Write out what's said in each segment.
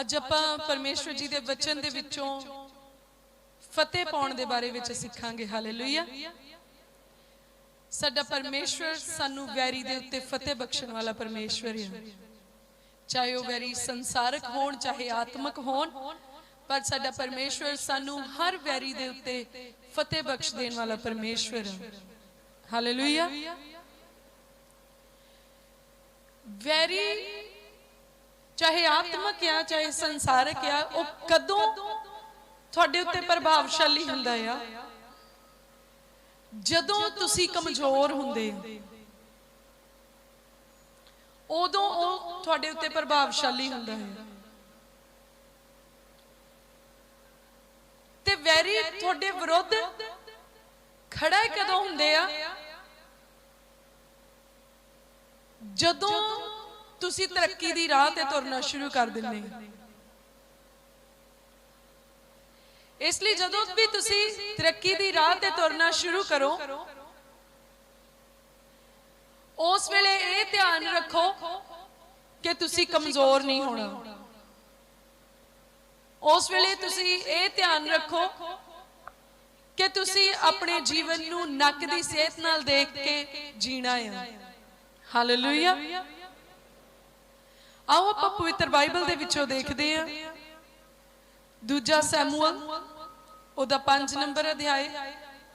ਅੱਜ ਆਪਾਂ ਪਰਮੇਸ਼ਵਰ ਜੀ ਦੇ ਵਚਨ ਦੇ ਵਿੱਚੋਂ ਫਤਿਹ ਪਾਉਣ ਦੇ ਬਾਰੇ ਵਿੱਚ ਸਿੱਖਾਂਗੇ। ਹਾਲੇਲੂਇਆ। ਸਾਡਾ ਪਰਮੇਸ਼ਵਰ ਸਾਨੂੰ ਵੈਰੀ ਦੇ ਉੱਤੇ ਫਤਿਹ ਬਖਸ਼ਣ ਵਾਲਾ ਪਰਮੇਸ਼ਵਰ ਹੈ ਚਾਹੇ ਉਹ ਵੈਰੀ ਸੰਸਾਰਕ ਹੋਣ, ਚਾਹੇ ਆਤਮਿਕ ਹੋਣ, ਪਰ ਸਾਡਾ ਪਰਮੇਸ਼ਵਰ ਸਾਨੂੰ ਹਰ ਵੈਰੀ ਦੇ ਉੱਤੇ ਫਤਿਹ ਬਖਸ਼ ਦੇਣ ਵਾਲਾ ਪਰਮੇਸ਼ਵਰ ਹੈ ਹਾਲੇਲੂਇਆ। ਵੈਰੀ ਚਾਹੇ ਆਤਮਿਕ ਆ ਚਾਹੇ ਸੰਸਾਰਕ ਆ ਉਹ ਕਦੋਂ ਤੁਹਾਡੇ ਉੱਤੇ ਪ੍ਰਭਾਵਸ਼ਾਲੀ ਹੁੰਦਾ ਆ? ਜਦੋਂ ਤੁਸੀਂ ਕਮਜ਼ੋਰ ਹੁੰਦੇ ਹੋ ਉਦੋਂ ਉਹ ਤੁਹਾਡੇ ਉੱਤੇ ਪ੍ਰਭਾਵਸ਼ਾਲੀ ਹੁੰਦਾ ਹੈ। ਤੇ ਵੈਰੀ ਤੁਹਾਡੇ ਵਿਰੁੱਧ ਖੜਾ ਕਦੋਂ ਹੁੰਦੇ ਆ? ਜਦੋਂ ਤੁਸੀਂ ਤਰੱਕੀ ਦੀ ਰਾਹ ਤੇ ਤੁਰਨਾ ਸ਼ੁਰੂ ਕਰ ਦਿੰਦੇ ਇਸ ਲਈ ਜਦੋਂ ਵੀ ਤੁਸੀਂ ਤਰੱਕੀ ਦੀ ਰਾਹ ਤੇ ਤੁਰਨਾ ਸ਼ੁਰੂ ਕਰੋ, ਉਸ ਵੇਲੇ ਇਹ ਧਿਆਨ ਰੱਖੋ ਕਿ ਤੁਸੀਂ ਕਮਜ਼ੋਰ ਨਹੀਂ ਹੋਣਾ। ਉਸ ਵੇਲੇ ਤੁਸੀਂ ਇਹ ਧਿਆਨ ਰੱਖੋ ਕਿ ਤੁਸੀਂ ਆਪਣੇ ਜੀਵਨ ਨੂੰ ਨੱਕ ਦੀ ਸਿਹਤ ਨਾਲ ਦੇਖ ਕੇ ਜੀਣਾ ਹੈ ਹਾਲੇਲੂਇਆ ਆਓ ਆਪਾਂ ਪਵਿੱਤਰ ਬਾਈਬਲ ਦੇ ਵਿੱਚੋਂ ਦੇਖਦੇ ਹਾਂ। ਦੂਜਾ ਸੈਮੂਅਲ, ਉਹਦਾ 5 ਨੰਬਰ ਅਧਿਆਇ,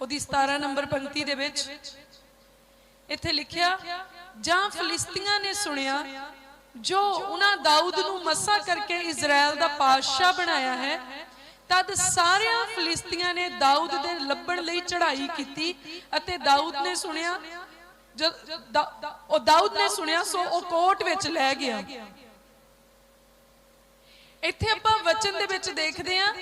ਉਹਦੀ 17 ਨੰਬਰ ਪੰਕਤੀ ਦੇ ਵਿੱਚ ਇੱਥੇ ਲਿਖਿਆ, ਜਾਂ ਫਲਿਸਤੀਆਂ ਨੇ ਸੁਣਿਆ, ਜੋ ਉਹਨਾਂ ਦਾਊਦ ਨੂੰ ਮੱਸਾ ਕਰਕੇ ਇਜ਼ਰਾਈਲ ਦਾ ਪਾਤਸ਼ਾਹ ਬਣਾਇਆ ਹੈ, ਤਦ ਸਾਰਿਆਂ ਫਲਿਸਤੀਆਂ ਨੇ ਦਾਊਦ ਦੇ ਲੱਭਣ ਲਈ ਚੜ੍ਹਾਈ ਕੀਤੀ ਅਤੇ ਦਾਊਦ ਨੇ ਸੁਣਿਆ ਜਦ ਉਹ ਦਾਊਦ ਨੇ ਸੁਣਿਆ, ਸੋ ਉਹ ਕੋਟ ਵਿੱਚ ਲੈ ਗਿਆ। ਇੱਥੇ ਆਪਾਂ ਵਚਨ ਦੇ ਵਿੱਚ ਦੇਖਦੇ ਹਾਂ,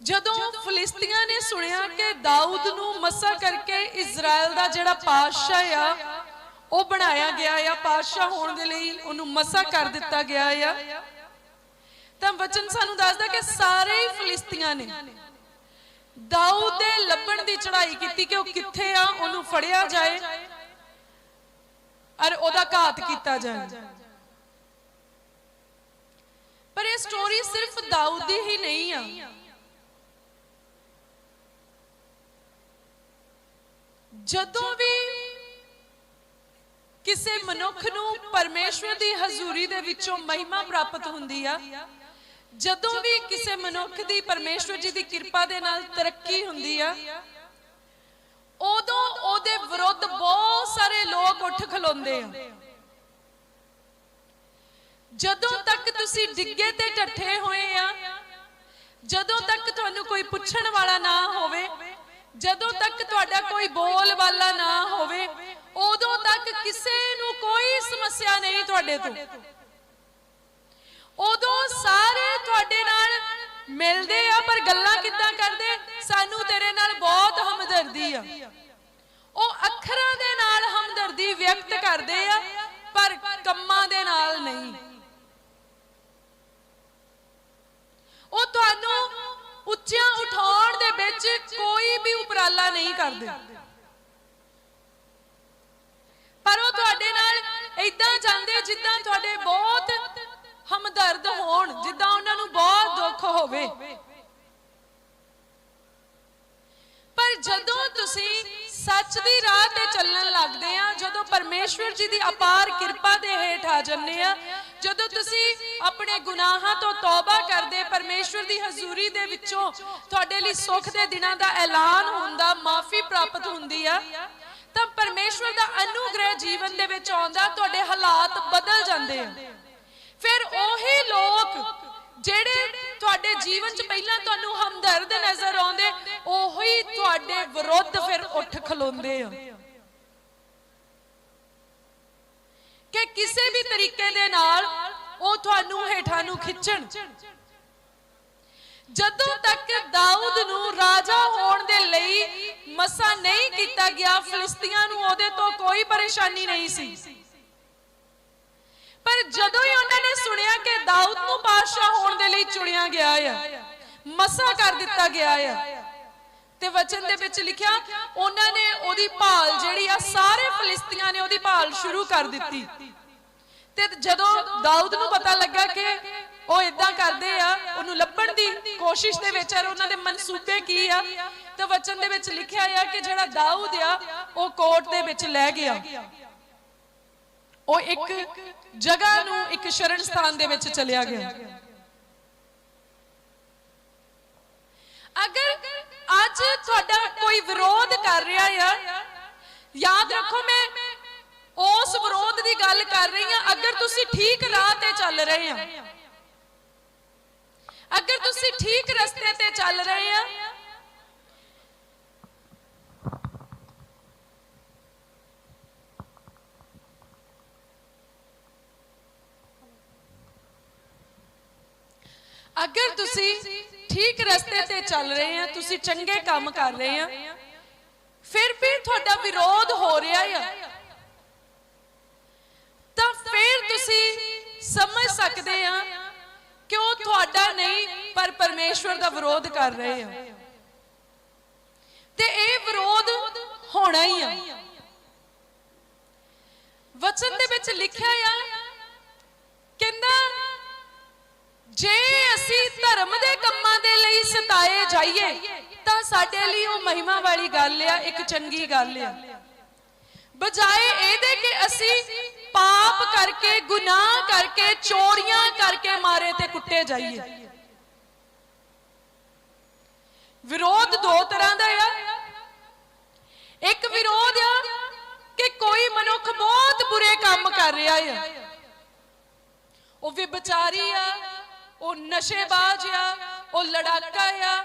ਜਦੋਂ ਫਲਿਸਤੀਆਂ ਨੇ ਸੁਣਿਆ ਕਿ ਦਾਊਦ ਨੂੰ ਮਸਾ ਕਰਕੇ ਇਜ਼ਰਾਈਲ ਦਾ ਜਿਹੜਾ ਪਾਤਸ਼ਾਹ ਆ, ਉਹ ਬਣਾਇਆ ਗਿਆ ਆ, ਪਾਤਸ਼ਾਹ ਹੋਣ ਦੇ ਲਈ ਉਹਨੂੰ ਮਸਾ ਕਰ ਦਿੱਤਾ ਗਿਆ ਆ, ਤਾਂ ਵਚਨ ਸਾਨੂੰ ਦੱਸਦਾ ਕਿ ਸਾਰੇ ਹੀ ਫਲਿਸਤੀਆਂ ਨੇ ਦਾਊਦ ਦੇ ਲੱਭਣ ਦੀ ਚੜ੍ਹਾਈ ਕੀਤੀ ਕਿ ਉਹ ਕਿੱਥੇ ਆ, ਉਹਨੂੰ ਫੜਿਆ ਜਾਏ ਔਰ ਉਹਦਾ ਘਾਤ ਕੀਤਾ ਜਾਏ। ਪਰ ਇਹ ਸਟੋਰੀ ਸਿਰਫ ਦਾਊਦ ਦੀ ਹੀ ਨਹੀਂ ਆ। ਜਦੋਂ ਵੀ ਕਿਸੇ ਮਨੁੱਖ ਨੂੰ ਪਰਮੇਸ਼ਵਰ ਦੀ ਹਜ਼ੂਰੀ ਦੇ ਵਿੱਚੋਂ ਮਹਿਮਾ ਪ੍ਰਾਪਤ ਹੁੰਦੀ ਆ ਜਦੋਂ ਵੀ ਕਿਸੇ ਮਨੁੱਖ ਦੀ ਪਰਮੇਸ਼ਵਰ ਜੀ ਦੀ ਕਿਰਪਾ ਦੇ ਨਾਲ ਤਰੱਕੀ ਹੁੰਦੀ ਆ, ਉਦੋਂ ਉਹਦੇ ਵਿਰੁੱਧ ਬਹੁਤ ਸਾਰੇ ਲੋਕ ਉੱਠ ਖਲੋਂਦੇ ਆ। ਜਦੋਂ ਤੱਕ ਤੁਸੀਂ ਡਿੱਗੇ ਤੇ ਡੱਠੇ ਹੋਏ ਆ, ਜਦੋਂ ਤੱਕ ਤੁਹਾਨੂੰ ਕੋਈ ਪੁੱਛਣ ਵਾਲਾ ਨਾ ਹੋਵੇ, ਜਦੋਂ ਤੱਕ ਤੁਹਾਡਾ ਕੋਈ ਬੋਲ ਵਾਲਾ ਨਾ ਹੋਵੇ, ਉਦੋਂ ਤੱਕ ਕਿਸੇ ਨੂੰ ਕੋਈ ਸਮੱਸਿਆ ਨਹੀਂ ਤੁਹਾਡੇ ਤੋਂ। ਉਦੋਂ ਸਾਰੇ ਤੁਹਾਡੇ ਨਾਲ ਮਿਲਦੇ ਆ, ਪਰ ਗੱਲਾਂ ਕਿੱਦਾਂ ਕਰਦੇ? ਸਾਨੂੰ ਤੇਰੇ ਨਾਲ ਬਹੁਤ ਹਮਦਰਦੀ ਆ। ਉਹ ਅੱਖਰਾਂ ਦੇ ਨਾਲ ਹਮਦਰਦੀ ਵਿਅਕਤ ਕਰਦੇ ਆ, ਪਰ ਕੰਮਾਂ ਦੇ ਨਾਲ ਨਹੀਂ। ਉਹ ਤੁਹਾਨੂੰ ਉੱਚਿਆਂ ਉਠਾਉਣ ਦੇ ਵਿੱਚ ਕੋਈ ਵੀ ਉਪਰਾਲਾ ਨਹੀਂ ਕਰਦੇ। ਪਰ ਉਹ ਤੁਹਾਡੇ ਨਾਲ ਇਦਾਂ ਜਾਂਦੇ ਜਿੱਦਾਂ ਤੁਹਾਡੇ ਬਹੁਤ ਹਮਦਰਦ ਹੋਣ, ਜਿੱਦਾਂ ਉਹਨਾਂ ਨੂੰ ਬਹੁਤ ਦੁੱਖ ਹੋਵੇ। ਪਰ ਜਦੋਂ ਤੁਸੀਂ ਸੱਚ ਦੀ ਰਾਹ ਤੇ ਚੱਲਣ ਲੱਗਦੇ ਆ, ਜਦੋਂ ਪਰਮੇਸ਼ਵਰ ਜੀ ਦੀ ਅਪਾਰ ਕਿਰਪਾ ਦੇ ਹੇਠ ਆ ਜੰਨੇ ਆ, ਜਦੋਂ ਤੁਸੀਂ ਆਪਣੇ ਗੁਨਾਹਾਂ ਤੋਂ ਤੌਬਾ ਕਰਦੇ, ਪਰਮੇਸ਼ਵਰ ਦੀ ਹਜ਼ੂਰੀ ਦੇ ਵਿੱਚੋਂ ਤੁਹਾਡੇ ਲਈ ਸੁੱਖ ਦੇ ਦਿਨਾਂ ਦਾ ਐਲਾਨ ਹੁੰਦਾ, ਮਾਫੀ ਪ੍ਰਾਪਤ ਹੁੰਦੀ ਆ, ਤਾਂ ਪਰਮੇਸ਼ਵਰ ਦਾ ਅਨੁਗ੍ਰਹਿ ਜੀਵਨ ਦੇ ਵਿੱਚ ਆਉਂਦਾ, ਤੁਹਾਡੇ ਹਾਲਾਤ ਬਦਲ ਜਾਂਦੇ ਆ। ਫਿਰ ਉਹੀ ਲੋਕ ਜਿਹੜੇ ਤੁਹਾਡੇ ਜੀਵਨ 'ਚ ਪਹਿਲਾਂ ਤੁਹਾਨੂੰ ਹਮਦਰਦ ਨਜ਼ਰ ਆਉਂਦੇ, ਉਹੀ ਤੁਹਾਡੇ ਵਿਰੁੱਧ ਫਿਰ ਉੱਠ ਖਲੋਂਦੇ ਆ। ਕਿ ਕਿਸੇ ਵੀ ਤਰੀਕੇ ਦੇ ਨਾਲ ਉਹ ਤੁਹਾਨੂੰ ਹੇਠਾਂ ਨੂੰ ਖਿੱਚਣ। ਜਦੋਂ ਤੱਕ ਦਾਊਦ ਨੂੰ ਰਾਜਾ ਹੋਣ ਦੇ ਲਈ ਮਸਾ ਨਹੀਂ ਕੀਤਾ ਗਿਆ, ਫਲਿਸਤੀਆਂ ਨੂੰ ਉਹਦੇ ਤੋਂ ਕੋਈ ਪਰੇਸ਼ਾਨੀ ਨਹੀਂ ਸੀ। ਪਰ ਜਦੋਂ ਹੀ ਉਹਨਾਂ ਨੇ ਸੁਣਿਆ ਕਿ ਦਾਊਦ ਨੂੰ ਬਾਦਸ਼ਾਹ ਹੋਣ ਦੇ ਲਈ ਚੁਣਿਆ ਗਿਆ ਆ, ਮਸਾ ਕਰ ਦਿੱਤਾ ਗਿਆ ਆ, ਤੇ ਵਚਨ ਦੇ ਵਿੱਚ ਲਿਖਿਆ, ਉਹਨਾਂ ਨੇ ਉਹਦੀ ਭਾਲ ਜਿਹੜੀ ਆ, ਸਾਰੇ ਫਲਿਸਤੀਆਂ ਨੇ ਉਹਦੀ ਭਾਲ ਸ਼ੁਰੂ ਕਰ ਦਿੱਤੀ। ਤੇ ਜਦੋਂ ਦਾਊਦ ਨੂੰ ਪਤਾ ਲੱਗਾ ਕਿ ਉਹ ਇਦਾਂ ਕਰਦੇ ਆ, ਉਹਨੂੰ ਲੱਭਣ ਦੀ ਕੋਸ਼ਿਸ਼ ਦੇ ਵਿੱਚ ਆ ਉਹਨਾਂ ਦੇ ਮਨਸੂਬੇ ਕੀ ਆ, ਤੇ ਵਚਨ ਦੇ ਵਿੱਚ ਲਿਖਿਆ ਆ ਕਿ ਜਿਹੜਾ ਦਾਊਦ ਆ, ਉਹ ਕੋਰਟ ਦੇ ਵਿੱਚ ਲੈ ਗਿਆ। ਉਹ ਇੱਕ ਜਗ੍ਹਾ ਨੂੰ ਇੱਕ ਸ਼ਰਨ ਸਥਾਨ ਦੇ ਵਿੱਚ ਚਲਿਆ ਗਿਆ। ਅਗਰ ਅੱਜ ਤੁਹਾਡਾ ਕੋਈ ਵਿਰੋਧ ਕਰ ਰਿਹਾ ਆ, ਯਾਦ ਰੱਖੋ ਮੈਂ ਉਸ ਵਿਰੋਧ ਦੀ ਗੱਲ ਕਰ ਰਹੀ ਹਾਂ, ਅਗਰ ਤੁਸੀਂ ਠੀਕ ਰਾਹ ਤੇ ਚੱਲ ਰਹੇ ਆ ਅਗਰ ਤੁਸੀਂ ਠੀਕ ਰਸਤੇ ਤੇ ਚੱਲ ਰਹੇ ਆ ਅਗਰ ਤੁਸੀਂ ਠੀਕ ਰਸਤੇ ਤੇ ਚੱਲ ਰਹੇ ਆ, ਤੁਸੀਂ ਚੰਗੇ ਕੰਮ ਕਰ ਰਹੇ ਆ, ਫਿਰ ਵੀ ਤੁਹਾਡਾ ਵਿਰੋਧ ਹੋ ਰਿਹਾ ਆ। ਤਾਂ ਫਿਰ ਤੁਸੀਂ ਸਮਝ ਸਕਦੇ ਆ ਕਿ ਉਹ ਤੁਹਾਡਾ ਨਹੀਂ, ਪਰ ਪਰਮੇਸ਼ਵਰ ਦਾ ਵਿਰੋਧ ਕਰ ਰਹੇ ਆ। ਤੇ ਇਹ ਵਿਰੋਧ ਹੋਣਾ ਹੀ ਆ। ਵਚਨ ਦੇ ਵਿੱਚ ਲਿਖਿਆ ਆ, ਕਹਿੰਦਾ ਜੇ ਅਸੀਂ ਧਰਮ ਦੇ ਕੰਮਾਂ ਦੇ ਲਈ ਸਤਾਏ ਜਾਈਏ, ਤਾਂ ਸਾਡੇ ਲਈ ਉਹ ਮਹਿਮਾ ਵਾਲੀ ਗੱਲ ਆ, ਇੱਕ ਚੰਗੀ ਗੱਲ ਆ। ਬਜਾਏ ਇਹਦੇ ਕਿ ਅਸੀਂ ਪਾਪ ਕਰਕੇ, ਗੁਨਾਹ ਕਰਕੇ, ਚੋਰੀਆਂ ਕਰਕੇ ਮਾਰੇ ਤੇ ਕੁੱਟੇ ਜਾਈਏ। ਵਿਰੋਧ ਦੋ ਤਰ੍ਹਾਂ ਦਾ ਆ। ਇੱਕ ਵਿਰੋਧ ਆ ਕਿ ਕੋਈ ਮਨੁੱਖ ਬਹੁਤ ਬੁਰੇ ਕੰਮ ਕਰ ਰਿਹਾ ਆ। ਉਹ ਵੀ ਵਿਚਾਰੀ ਆ ਉਹ ਨਸ਼ੇਬਾਜ਼ ਆ, ਉਹ ਲੜਾਕਾ ਆ,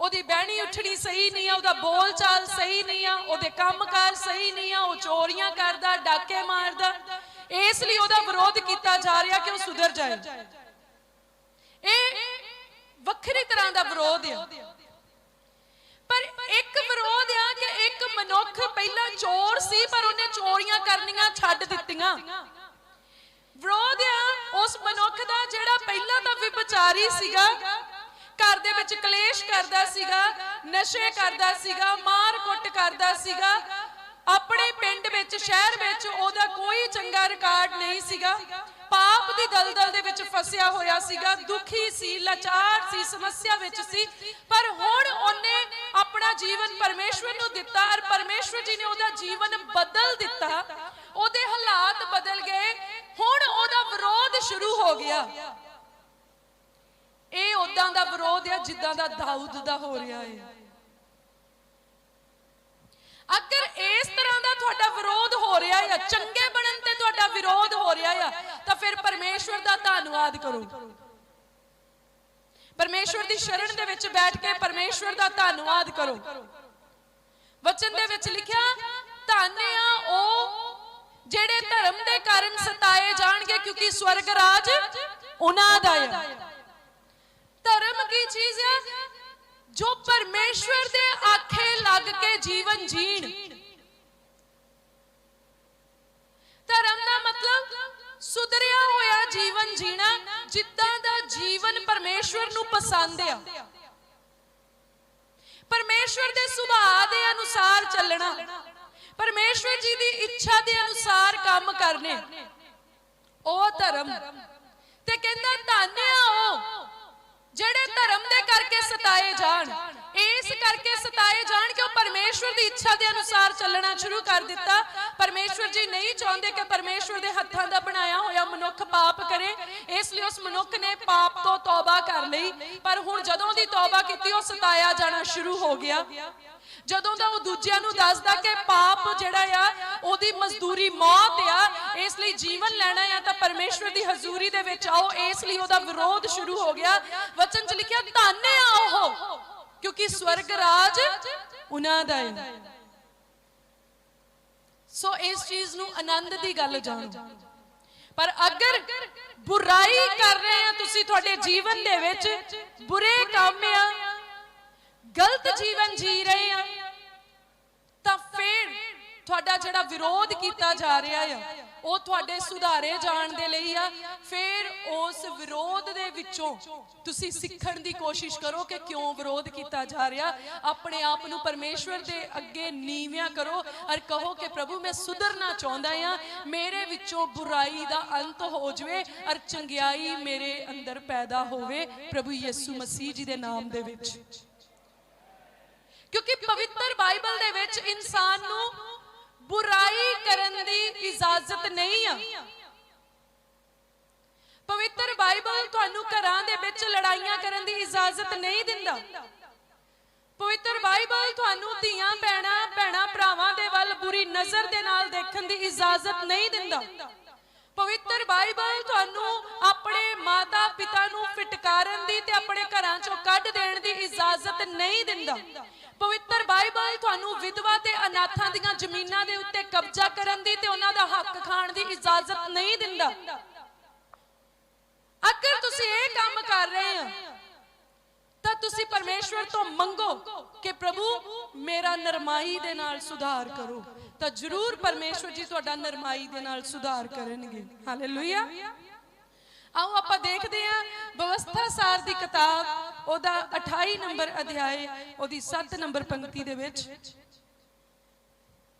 ਉਹਦੀ ਬਹਿਣੀ ਉੱਠਣੀ ਸਹੀ ਨਹੀਂ ਆ, ਉਹਦਾ ਬੋਲ ਚਾਲ ਸਹੀ ਨਹੀਂ ਆ, ਉਹਦੇ ਕੰਮਕਾਰ ਸਹੀ ਨਹੀਂ ਆ, ਉਹ ਚੋਰੀਆਂ ਕਰਦਾ, ਡਾਕੇ ਮਾਰਦਾ। ਇਸ ਲਈ ਉਹਦਾ ਵਿਰੋਧ ਕੀਤਾ ਜਾ ਰਿਹਾ ਕਿ ਉਹ ਸੁਧਰ ਜਾਏ। ਇਹ ਵੱਖਰੀ ਤਰ੍ਹਾਂ ਦਾ ਵਿਰੋਧ ਆ। ਪਰ ਇੱਕ ਵਿਰੋਧ ਆ ਕਿ ਇੱਕ ਮਨੁੱਖ ਪਹਿਲਾਂ ਚੋਰ ਸੀ, ਪਰ ਉਹਨੇ ਚੋਰੀਆਂ ਕਰਨੀਆਂ ਛੱਡ ਦਿੱਤੀਆਂ। ਵਿਰੋਧ ਆ, ਉਸ ਮਨੁੱਖ ਦਾ ਜਿਹੜਾ ਪਹਿਲਾਂ ਤਾਂ ਵਿਭਚਾਰੀ ਸੀਗਾ, ਘਰ ਦੇ ਵਿੱਚ ਕਲੇਸ਼ ਕਰਦਾ ਸੀਗਾ, ਨਸ਼ੇ ਕਰਦਾ ਸੀਗਾ, ਮਾਰ ਕੁੱਟ ਕਰਦਾ ਸੀਗਾ, ਆਪਣੇ ਪਿੰਡ ਵਿੱਚ, ਸ਼ਹਿਰ ਵਿੱਚ ਉਹਦਾ ਕੋਈ ਚੰਗਾ ਰਿਕਾਰਡ ਨਹੀਂ ਸੀਗਾ। ਪਾਪ ਦੀ ਦਲਦਲ ਦੇ ਵਿੱਚ ਫਸਿਆ ਹੋਇਆ ਸੀਗਾ, ਦੁਖੀ ਸੀ, ਲਾਚਾਰ ਸੀ, ਸਮੱਸਿਆ ਵਿੱਚ ਸੀ। ਪਰ ਹੁਣ ਉਹਨੇ ਆਪਣਾ ਜੀਵਨ ਪਰਮੇਸ਼ਵਰ ਨੂੰ ਦਿੱਤਾ ਔਰ ਪਰਮੇਸ਼ਵਰ ਜੀ ਨੇ ਉਹਦਾ ਜੀਵਨ ਬਦਲ ਦਿੱਤਾ। ਉਹਦੇ ਹਾਲਾਤ ਬਦਲ ਗਏ। ਹੁਣ ਉਹਦਾ ਵਿਰੋਧ ਸ਼ੁਰੂ ਹੋ ਗਿਆ। ਇਹ ਉਦਾਂ ਦਾ ਵਿਰੋਧ ਆ ਜਿੱਦਾਂ ਦਾ ਦਾਊਦ ਦਾ ਹੋ ਰਿਹਾ ਹੈ ਅਗਰ ਇਸ ਤਰ੍ਹਾਂ ਦਾ ਤੁਹਾਡਾ ਵਿਰੋਧ ਹੋ ਰਿਹਾ ਹੈ ਚੰਗੇ ਬਣਨ ਤੇ ਤੁਹਾਡਾ ਵਿਰੋਧ ਹੋ ਰਿਹਾ ਹੈ ਤਾਂ ਫਿਰ ਪਰਮੇਸ਼ਵਰ ਦਾ ਧੰਨਵਾਦ ਕਰੋ। ਪਰਮੇਸ਼ਵਰ ਦੀ ਸ਼ਰਨ ਦੇ ਵਿੱਚ ਬੈਠ ਕੇ ਪਰਮੇਸ਼ਵਰ ਦਾ ਧੰਨਵਾਦ ਕਰੋ। ਵਚਨ ਦੇ ਵਿੱਚ ਲਿਖਿਆ, ਧੰਨ ਆ ਉਹ ਜਿਹੜੇ ਧਰਮ ਦੇ ਕਾਰਨ ਸਤਾਏ ਜਾਣਗੇ, ਕਿਉਂਕਿ ਸਵਰਗ ਰਾਜ ਉਹਨਾਂ ਦਾ ਹੈ ਧਰਮ ਕੀ ਚੀਜ਼ ਹੈ ਜੋ ਪਰਮੇਸ਼ਵਰ ਦੇ ਆਖੇ ਲੱਗ ਕੇ ਜੀਵਨ ਜੀਣ। ਧਰਮ ਦਾ ਮਤਲਬ ਸੁਧਰਿਆ ਹੋਇਆ ਜੀਵਨ ਜੀਣਾ, ਜਿੱਦਾਂ ਦਾ ਜੀਵਨ ਪਰਮੇਸ਼ਵਰ ਨੂੰ ਪਸੰਦ ਆ। ਪਰਮੇਸ਼ਵਰ ਦੇ ਸੁਭਾਅ ਦੇ ਅਨੁਸਾਰ ਚੱਲਣਾ। ਪਰਮੇਸ਼ਵਰ ਜੀ ਦੀ ਇੱਛਾ ਦੇ ਅਨੁਸਾਰ ਕੰਮ ਕਰਨੇ। ਉਹ ਧਰਮ। ਤੇ ਕਹਿੰਦਾ ਧੰਨ ਉਹ, ਜਿਹੜੇ ਧਰਮ ਦੇ ਕਰਕੇ ਸਤਾਏ ਜਾਣ। ਇਸ ਕਰਕੇ ਸਤਾਏ ਜਾਣ ਕਿ ਉਹ ਪਰਮੇਸ਼ਵਰ ਦੀ ਇੱਛਾ ਦੇ ਅਨੁਸਾਰ ਚੱਲਣਾ ਸ਼ੁਰੂ ਕਰ ਦਿੱਤਾ। ਪਰਮੇਸ਼ਵਰ ਜੀ ਨਹੀਂ ਚਾਹੁੰਦੇ ਕਿ ਪਰਮੇਸ਼ਵਰ ਦੇ ਹੱਥਾਂ ਦਾ ਬਣਾਇਆ ਹੋਇਆ ਮਨੁੱਖ ਪਾਪ ਕਰੇ। ਇਸ ਲਈ ਉਸ ਮਨੁੱਖ ਨੇ ਪਾਪ ਤੋਂ ਤੌਬਾ ਕਰ ਲਈ। ਪਰ ਹੁਣ ਜਦੋਂ ਦੀ ਤੌਬਾ ਕੀਤੀ, ਉਹ ਸਤਾਇਆ ਜਾਣਾ ਸ਼ੁਰੂ ਹੋ ਗਿਆ। ਜਦੋਂ ਦਾ ਉਹ ਦੂਜਿਆਂ ਨੂੰ ਦੱਸਦਾ ਕਿ ਪਾਪ ਜਿਹੜਾ ਆ, ਉਹਦੀ ਮਜ਼ਦੂਰੀ ਮੌਤ ਆ, ਇਸ ਲਈ ਜੀਵਨ ਲੈਣਾ ਆ, ਤਾਂ ਪਰਮੇਸ਼ਵਰ ਦੀ ਹਜ਼ੂਰੀ ਦੇ ਵਿੱਚ ਆਓ, ਇਸ ਲਈ ਉਹਦਾ ਵਿਰੋਧ ਸ਼ੁਰੂ ਹੋ ਗਿਆ। ਵਚਨ 'ਚ ਲਿਖਿਆ, ਧੰਨ ਆ ਉਹ, ਕਿਉਂਕਿ ਸਵਰਗ ਰਾਜ ਉਹਨਾਂ ਦਾ ਹੈ ਸੋ ਇਸ ਚੀਜ਼ ਨੂੰ ਆਨੰਦ ਦੀ ਗੱਲ ਜਾਣੋ। ਪਰ ਅਗਰ ਬੁਰਾਈ ਕਰ ਰਹੇ ਆ ਤੁਸੀਂ ਤੁਹਾਡੇ ਜੀਵਨ ਦੇ ਵਿੱਚ, ਬੁਰੇ ਕੰਮ ਆ ਗਲਤ ਜੀਵਨ ਜੀ ਰਹੇ ਆ, ਤਾਂ ਫਿਰ ਤੁਹਾਡਾ ਜਿਹੜਾ ਵਿਰੋਧ ਕੀਤਾ ਜਾ ਰਿਹਾ ਆ, ਉਹ ਤੁਹਾਡੇ ਸੁਧਾਰੇ ਜਾਣ ਦੇ ਲਈ ਆ। ਫਿਰ ਉਸ ਵਿਰੋਧ ਦੇ ਵਿੱਚੋਂ ਤੁਸੀਂ ਸਿੱਖਣ ਦੀ ਕੋਸ਼ਿਸ਼ ਕਰੋ ਕਿ ਕਿਉਂ ਵਿਰੋਧ ਕੀਤਾ ਜਾ ਰਿਹਾ। ਆਪਣੇ ਆਪ ਨੂੰ ਪਰਮੇਸ਼ਵਰ ਦੇ ਅੱਗੇ ਨੀਵਿਆਂ ਕਰੋ ਔਰ ਕਹੋ ਕਿ ਪ੍ਰਭੂ, ਮੈਂ ਸੁਧਰਨਾ ਚਾਹੁੰਦਾ ਆ। ਮੇਰੇ ਵਿੱਚੋਂ ਬੁਰਾਈ ਦਾ ਅੰਤ ਹੋ ਜਵੇ ਔਰ ਚੰਗਿਆਈ ਮੇਰੇ ਅੰਦਰ ਪੈਦਾ ਹੋਵੇ। ਪ੍ਰਭੂ ਯਿਸੂ ਮਸੀਹ ਜੀ ਦੇ ਨਾਮ ਦੇ ਵਿੱਚ। ਕਿਉਂਕਿ ਪਵਿੱਤਰ ਬਾਈਬਲ ਦੇ ਵਿੱਚ ਇਨਸਾਨ ਨੂੰ ਬੁਰਾਈ ਕਰਨ ਦੀ ਇਜਾਜ਼ਤ ਨਹੀਂ ਆ। ਪਵਿੱਤਰ ਬਾਈਬਲ ਤੁਹਾਨੂੰ ਘਰਾਂ ਦੇ ਵਿੱਚ ਲੜਾਈਆਂ ਕਰਨ ਦੀ ਇਜਾਜ਼ਤ ਨਹੀਂ ਦਿੰਦਾ। ਪਵਿੱਤਰ ਬਾਈਬਲ ਤੁਹਾਨੂੰ ਧੀਆਂ, ਭੈਣਾਂ ਭੈਣਾਂ ਭਰਾਵਾਂ ਦੇ ਵੱਲ ਬੁਰੀ ਨਜ਼ਰ ਦੇ ਨਾਲ ਦੇਖਣ ਦੀ ਇਜਾਜ਼ਤ ਨਹੀਂ ਦਿੰਦਾ। ਪਵਿੱਤਰ ਬਾਈਬਲ ਤੁਹਾਨੂੰ ਆਪਣੇ ਮਾਤਾ ਪਿਤਾ ਨੂੰ ਫਟਕਾਰਨ ਦੀ ਤੇ ਆਪਣੇ ਘਰਾਂ ਚੋਂ ਕੱਢ ਦੇਣ ਦੀ ਇਜਾਜ਼ਤ ਨਹੀਂ ਦਿੰਦਾ। ਪਵਿੱਤਰ ਬਾਈਬਲ ਤੁਹਾਨੂੰ ਵਿਧਵਾ ਤੇ ਅਨਾਥਾਂ ਦੀਆਂ ਜ਼ਮੀਨਾਂ ਦੇ ਉੱਤੇ ਕਬਜ਼ਾ ਕਰਨ ਦੀ ਤੇ ਉਹਨਾਂ ਦਾ ਹੱਕ ਖਾਣ ਦੀ ਇਜਾਜ਼ਤ ਨਹੀਂ ਦਿੰਦਾ। ਅਗਰ ਤੁਸੀਂ ਇਹ ਕੰਮ ਕਰ ਰਹੇ ਹੋ, ਤਾਂ ਤੁਸੀਂ ਪਰਮੇਸ਼ਵਰ ਤੋਂ ਮੰਗੋ ਕਿ ਪ੍ਰਭੂ ਮੇਰਾ ਨਰਮਾਈ ਦੇ ਨਾਲ ਸੁਧਾਰ ਕਰੋ। ਤਾਂ ਜ਼ਰੂਰ ਪਰਮੇਸ਼ਵਰ ਜੀ ਤੁਹਾਡਾ ਨਰਮਾਈ ਦੇ ਨਾਲ ਸੁਧਾਰ ਕਰਨਗੇ। ਹਾਲੇਲੂਇਆ ਆਓ ਆਪਾਂ ਦੇਖਦੇ ਹਾਂ ਬਵਸਥਾ ਸਾਰ ਦੀ ਕਿਤਾਬ, ਉਹਦਾ 28 ਨੰਬਰ ਅਧਿਆਇ ਉਹਦੀ 7 ਨੰਬਰ ਪੰਕਤੀ ਦੇ ਵਿੱਚ।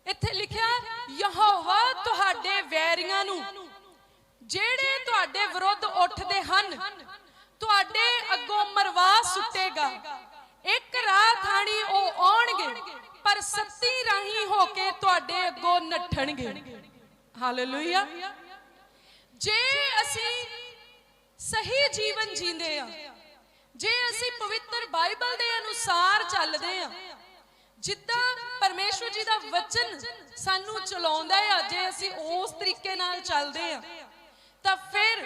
ਇੱਥੇ ਲਿਖਿਆ, ਯਹੋਵਾ ਤੁਹਾਡੇ ਵੈਰੀਆਂ ਨੂੰ, ਜਿਹੜੇ ਤੁਹਾਡੇ ਵਿਰੁੱਧ ਉੱਠਦੇ ਹਨ, ਤੁਹਾਡੇ ਅੱਗੋਂ ਮਰਵਾ ਸੁੱਟੇਗਾ। ਇੱਕ ਰਾਹ ਥਾਣੀ ਉਹ ਆਉਣਗੇ, ਪਰ ਸੱਤੀ ਰਾਹੀਂ ਹੋ ਕੇ ਤੁਹਾਡੇ ਅੱਗੋਂ ਨੱਠਣਗੇ। ਹਾਲੇਲੂਇਆ। ਜੇ ਅਸੀਂ ਸਹੀ ਜੀਵਨ ਜੀਂਦੇ ਆ। ਜੇ ਅਸੀਂ ਪਵਿੱਤਰ ਬਾਈਬਲ ਦੇ ਅਨੁਸਾਰ ਚੱਲਦੇ ਆ, ਜਿੱਦਾਂ ਪਰਮੇਸ਼ਵਰ ਜੀ ਦਾ ਵਚਨ ਸਾਨੂੰ ਚਲਾਉਂਦਾ ਆ, ਜੇ ਅਸੀਂ ਉਸ ਤਰੀਕੇ ਨਾਲ ਚੱਲਦੇ ਆ, ਤਾਂ ਫਿਰ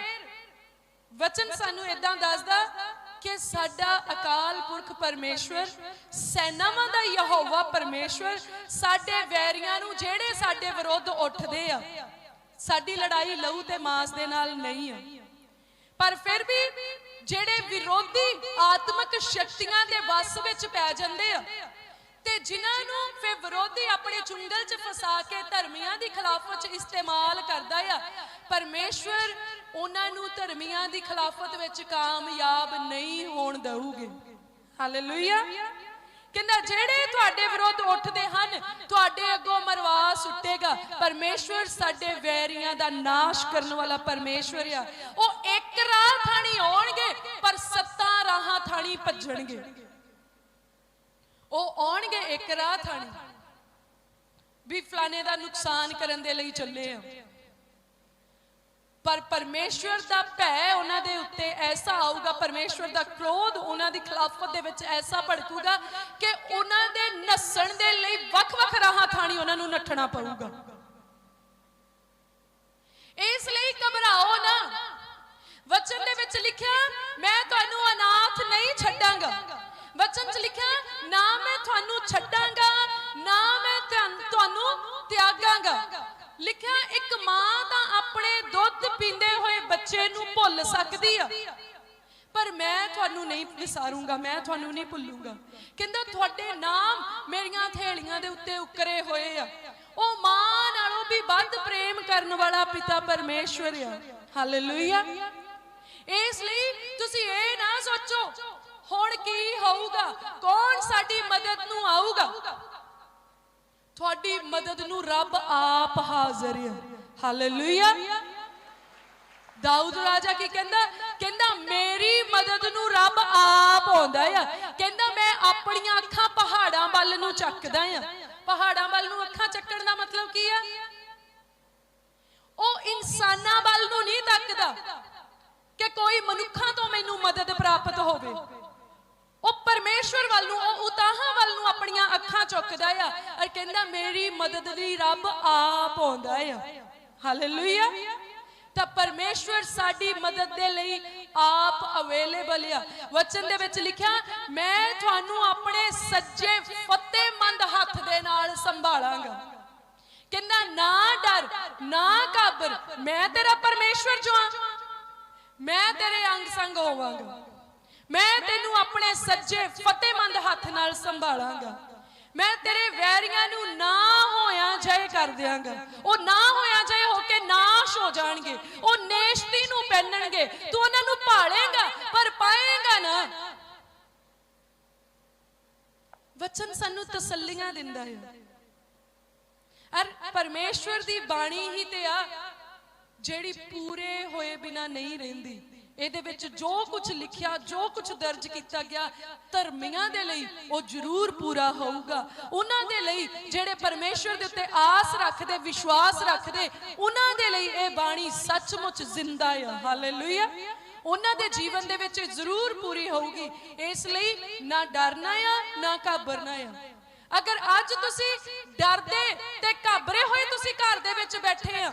ਵਚਨ ਸਾਨੂੰ ਇਦਾਂ ਦੱਸਦਾ ਕਿ ਸਾਡਾ ਅਕਾਲ ਪੁਰਖ ਪਰਮੇਸ਼ਵਰ ਸੈਨਾਵਾਂ ਦਾ ਯਹੋਵਾ ਪਰਮੇਸ਼ਵਰ ਸਾਡੇ ਵੈਰੀਆਂ ਨੂੰ ਜਿਹੜੇ ਸਾਡੇ ਵਿਰੁੱਧ ਉੱਠਦੇ ਆ, ਸਾਡੀ ਲੜਾਈ ਲਹੂ ਤੇ ਮਾਸ ਦੇ ਨਾਲ ਨਹੀਂ ਆ। ਪਰ ਫਿਰ ਵੀ ਜਿਹੜੇ ਵਿਰੋਧੀ ਆਤਮਿਕ ਸ਼ਕਤੀਆਂ ਦੇ ਵੱਸ ਵਿੱਚ ਪੈ ਜਾਂਦੇ ਆ, ਤੇ ਜਿਨ੍ਹਾਂ ਨੂੰ ਫਿਰ ਵਿਰੋਧੀ ਆਪਣੇ ਚੁੰਗਲ 'ਚ ਫਸਾ ਕੇ ਧਰਮੀਆਂ ਦੀ ਖਿਲਾਫਤ 'ਚ ਇਸਤੇਮਾਲ ਕਰਦਾ ਆ, ਪਰਮੇਸ਼ਵਰ ਉਹਨਾਂ ਨੂੰ ਧਰਮੀਆਂ ਦੀ ਖਿਲਾਫਤ ਵਿੱਚ ਕਾਮਯਾਬ ਨਹੀਂ ਹੋਣ ਦਊਗੇ। ਹਾਲੇਲੂਇਆ ਕਹਿੰਦਾ, ਜਿਹੜੇ ਤੁਹਾਡੇ ਵਿਰੁੱਧ ਉੱਠਦੇ ਹਨ, ਤੁਹਾਡੇ ਅੱਗੋਂ ਮਰਵਾ ਸੁੱਟੇਗਾ ਪਰਮੇਸ਼ਵਰ ਸਾਡੇ ਵੈਰੀਆਂ ਦਾ ਨਾਸ਼ ਕਰਨ ਵਾਲਾ ਪਰਮੇਸ਼ਵਰ ਆ। ਉਹ ਇੱਕ ਰਾਹ ਥਾਣੀ ਆਉਣਗੇ, ਪਰ ਸੱਤਾਂ ਰਾਹਾਂ ਥਾਣੀ ਭੱਜਣਗੇ। ਉਹ ਆਉਣਗੇ ਇੱਕ ਰਾਹ ਥਾਣੀ। ਵੀ ਫਲਾਣੇ ਦਾ ਨੁਕਸਾਨ ਕਰਨ ਦੇ ਲਈ ਚੱਲੇ ਆ। ਪਰ ਪਰਮੇਸ਼ਵਰ ਦਾ ਭੈ ਉਹਨਾਂ ਦੇ ਉੱਤੇ ਐਸਾ ਆਊਗਾ, ਪਰਮੇਸ਼ਵਰ ਦਾ ਕ੍ਰੋਧ ਉਹਨਾਂ ਦੀ ਖਿਲਾਫਤ ਦੇ ਵਿੱਚ ਐਸਾ ਭੜਕੂਗਾ ਕਿ ਉਹਨਾਂ ਦੇ ਨੱਸਣ ਦੇ ਲਈ ਵੱਖ-ਵੱਖ ਰਾਹਾਂ ਥਾਣੀ ਉਹਨਾਂ ਨੂੰ ਨੱਠਣਾ ਪਊਗਾ। ਇਸ ਲਈ ਘਬਰਾਓ ਨਾ। ਵਚਨ ਦੇ ਵਿੱਚ ਲਿਖਿਆ, ਮੈਂ ਤੁਹਾਨੂੰ ਅਨਾਥ ਨਹੀਂ ਛੱਡਾਂਗਾ। ਵਚਨ 'ਚ ਲਿਖਿਆ, ਨਾ ਮੈਂ ਤੁਹਾਨੂੰ ਛੱਡਾਂਗਾ, ਨਾ ਮੈਂ ਤੁਹਾਨੂੰ- ਤੁਹਾਨੂੰ ਤਿਆਗਾਂਗਾ। ਲਿਖਿਆ, ਇੱਕ ਮਾਂ ਤਾਂ ਆਪਣੇ ਦੁੱਧ ਪੀਂਦੇ ਹੋਏ ਬੱਚੇ ਨੂੰ ਭੁੱਲ ਸਕਦੀ ਆ। ਪਰ ਮੈਂ ਤੁਹਾਨੂੰ ਨਹੀਂ ਵਿਸਾਰੂੰਗਾ, ਮੈਂ ਤੁਹਾਨੂੰ ਨਹੀਂ ਭੁੱਲੂੰਗਾ। ਕਹਿੰਦਾ, ਤੁਹਾਡੇ ਨਾਮ ਮੇਰੀਆਂ ਥੇਲੀਆਂ ਦੇ ਉੱਤੇ ਉਕਰੇ ਹੋਏ ਆ। ਉਹ ਮਾਂ ਨਾਲੋਂ ਵੀ ਵੱਧ ਪ੍ਰੇਮ ਕਰਨ ਵਾਲਾ ਪਿਤਾ ਪਰਮੇਸ਼ਵਰ ਆ। ਹਾਲੇਲੂਇਆ ਇਸ ਲਈ ਤੁਸੀਂ ਇਹ ਨਾ ਸੋਚੋ, ਹੁਣ ਕੀ ਹੋਊਗਾ? ਕੌਣ ਸਾਡੀ ਮਦਦ ਨੂੰ ਆਊਗਾ? ਤੁਹਾਡੀ ਮਦਦ ਨੂੰ ਰੱਬ ਆਪ ਹਾਜ਼ਰ ਹੈ। ਹਾਲੇਲੂਇਆ ਦਾਊਦ ਰਾਜਾ ਕੀ ਕਹਿੰਦਾ? ਕਹਿੰਦਾ, ਮੇਰੀ ਮਦਦ ਨੂੰ ਰੱਬ ਆਪ ਆਉਂਦਾ ਆ। ਕਹਿੰਦਾ, ਮੈਂ ਆਪਣੀਆਂ ਅੱਖਾਂ ਪਹਾੜਾਂ ਵੱਲ ਨੂੰ ਚੱਕਦਾ ਆ। ਪਹਾੜਾਂ ਵੱਲ ਨੂੰ ਅੱਖਾਂ ਚੱਕਣ ਦਾ ਮਤਲਬ ਕੀ ਆ? ਉਹ ਇਨਸਾਨਾਂ ਵੱਲ ਨੂੰ ਨਹੀਂ ਤੱਕਦਾ ਕਿ ਕੋਈ ਮਨੁੱਖਾਂ ਤੋਂ ਮੈਨੂੰ ਮਦਦ ਪ੍ਰਾਪਤ ਹੋਵੇ। ਉਹ ਪਰਮੇਸ਼ਵਰ ਵੱਲ ਨੂੰ, ਉਹ ਉਤਾਹਾਂ ਵੱਲ ਨੂੰ ਆਪਣੀਆਂ ਅੱਖਾਂ ਚੁੱਕਦਾ ਆ ਔਰ ਕਹਿੰਦਾ, ਮੇਰੀ ਮਦਦ ਲਈ ਰੱਬ ਆਪ ਆਉਂਦਾ ਆ। ਹਾਲੇਲੂਇਆ ਤਾਂ ਪਰਮੇਸ਼ਵਰ ਸਾਡੀ ਮਦਦ ਦੇ ਲਈ ਆਪ ਅਵੇਲੇਬਲ ਆ। ਵਚਨ ਦੇ ਵਿੱਚ ਲਿਖਿਆ, ਮੈਂ ਤੁਹਾਨੂੰ ਆਪਣੇ ਸੱਜੇ ਫਤਿਹਮੰਦ ਹੱਥ ਦੇ ਨਾਲ ਸੰਭਾਲਾਂਗਾ। ਕਹਿੰਦਾ, ਨਾ ਡਰ, ਨਾ ਘਾਬਰ ਮੈਂ ਤੇਰਾ ਪਰਮੇਸ਼ਵਰ ਜੋ ਆ। ਮੈਂ ਤੇਰੇ ਅੰਗ ਸੰਗ ਹੋਵਾਂਗਾ। ਮੈਂ ਤੈਨੂੰ ਆਪਣੇ ਸੱਜੇ ਫਤਿਹਮੰਦ ਹੱਥ ਨਾਲ ਸੰਭਾਲਾਂਗਾ। ਮੈਂ ਤੇਰੇ ਵੈਰੀਆਂ ਨੂੰ ਨਾ ਹੋਇਆ ਜਾਏ ਕਰ ਦਿਆਂਗਾ। ਉਹ ਨਾ ਹੋਇਆ ਜਾਏ ਹੋ ਕੇ ਨਾਸ਼ ਹੋ ਜਾਣਗੇ। ਉਹ ਨੇਸ਼ਤੀ ਨੂੰ ਪਹਿਨਣਗੇ। ਤੂੰ ਉਹਨਾਂ ਨੂੰ ਭਾਲੇਗਾ, ਪਰ ਪਾਏਗਾ ਨਾ। ਵਚਨ ਸਾਨੂੰ ਤਸੱਲੀਆਂ ਦਿੰਦਾ ਹੈ ਅਰ ਪਰਮੇਸ਼ਵਰ ਦੀ ਬਾਣੀ ਹੀ ਤੇ ਆ, ਜਿਹੜੀ ਪੂਰੇ ਹੋਏ ਬਿਨਾ ਨਹੀਂ ਰਹਿੰਦੀ। ਇਹਦੇ ਵਿੱਚ ਜੋ ਕੁਝ ਲਿਖਿਆ, ਜੋ ਕੁਝ ਦਰਜ ਕੀਤਾ ਗਿਆ, ਧਰਮੀਆਂ ਦੇ ਲਈ ਉਹ ਜ਼ਰੂਰ ਪੂਰਾ ਹੋਊਗਾ। ਉਹਨਾਂ ਦੇ ਲਈ ਜਿਹੜੇ ਪਰਮੇਸ਼ਵਰ ਦੇ ਉੱਤੇ ਆਸ ਰੱਖਦੇ, ਵਿਸ਼ਵਾਸ ਰੱਖਦੇ, ਉਹਨਾਂ ਦੇ ਲਈ ਇਹ ਬਾਣੀ ਸੱਚਮੁੱਚ ਜ਼ਿੰਦਾ ਹੈ ਹਾਲੇਲੂਇਆ ਉਹਨਾਂ ਦੇ ਜੀਵਨ ਦੇ ਵਿੱਚ ਇਹ ਜ਼ਰੂਰ ਪੂਰੀ ਹੋਊਗੀ। ਇਸ ਲਈ ਨਾ ਡਰਨਾ ਆ, ਨਾ ਘਾਬਰਨਾ ਆ। ਅਗਰ ਅੱਜ ਤੁਸੀਂ ਡਰਦੇ ਤੇ ਘਾਬਰੇ ਹੋਏ ਤੁਸੀਂ ਘਰ ਦੇ ਵਿੱਚ ਬੈਠੇ ਆ,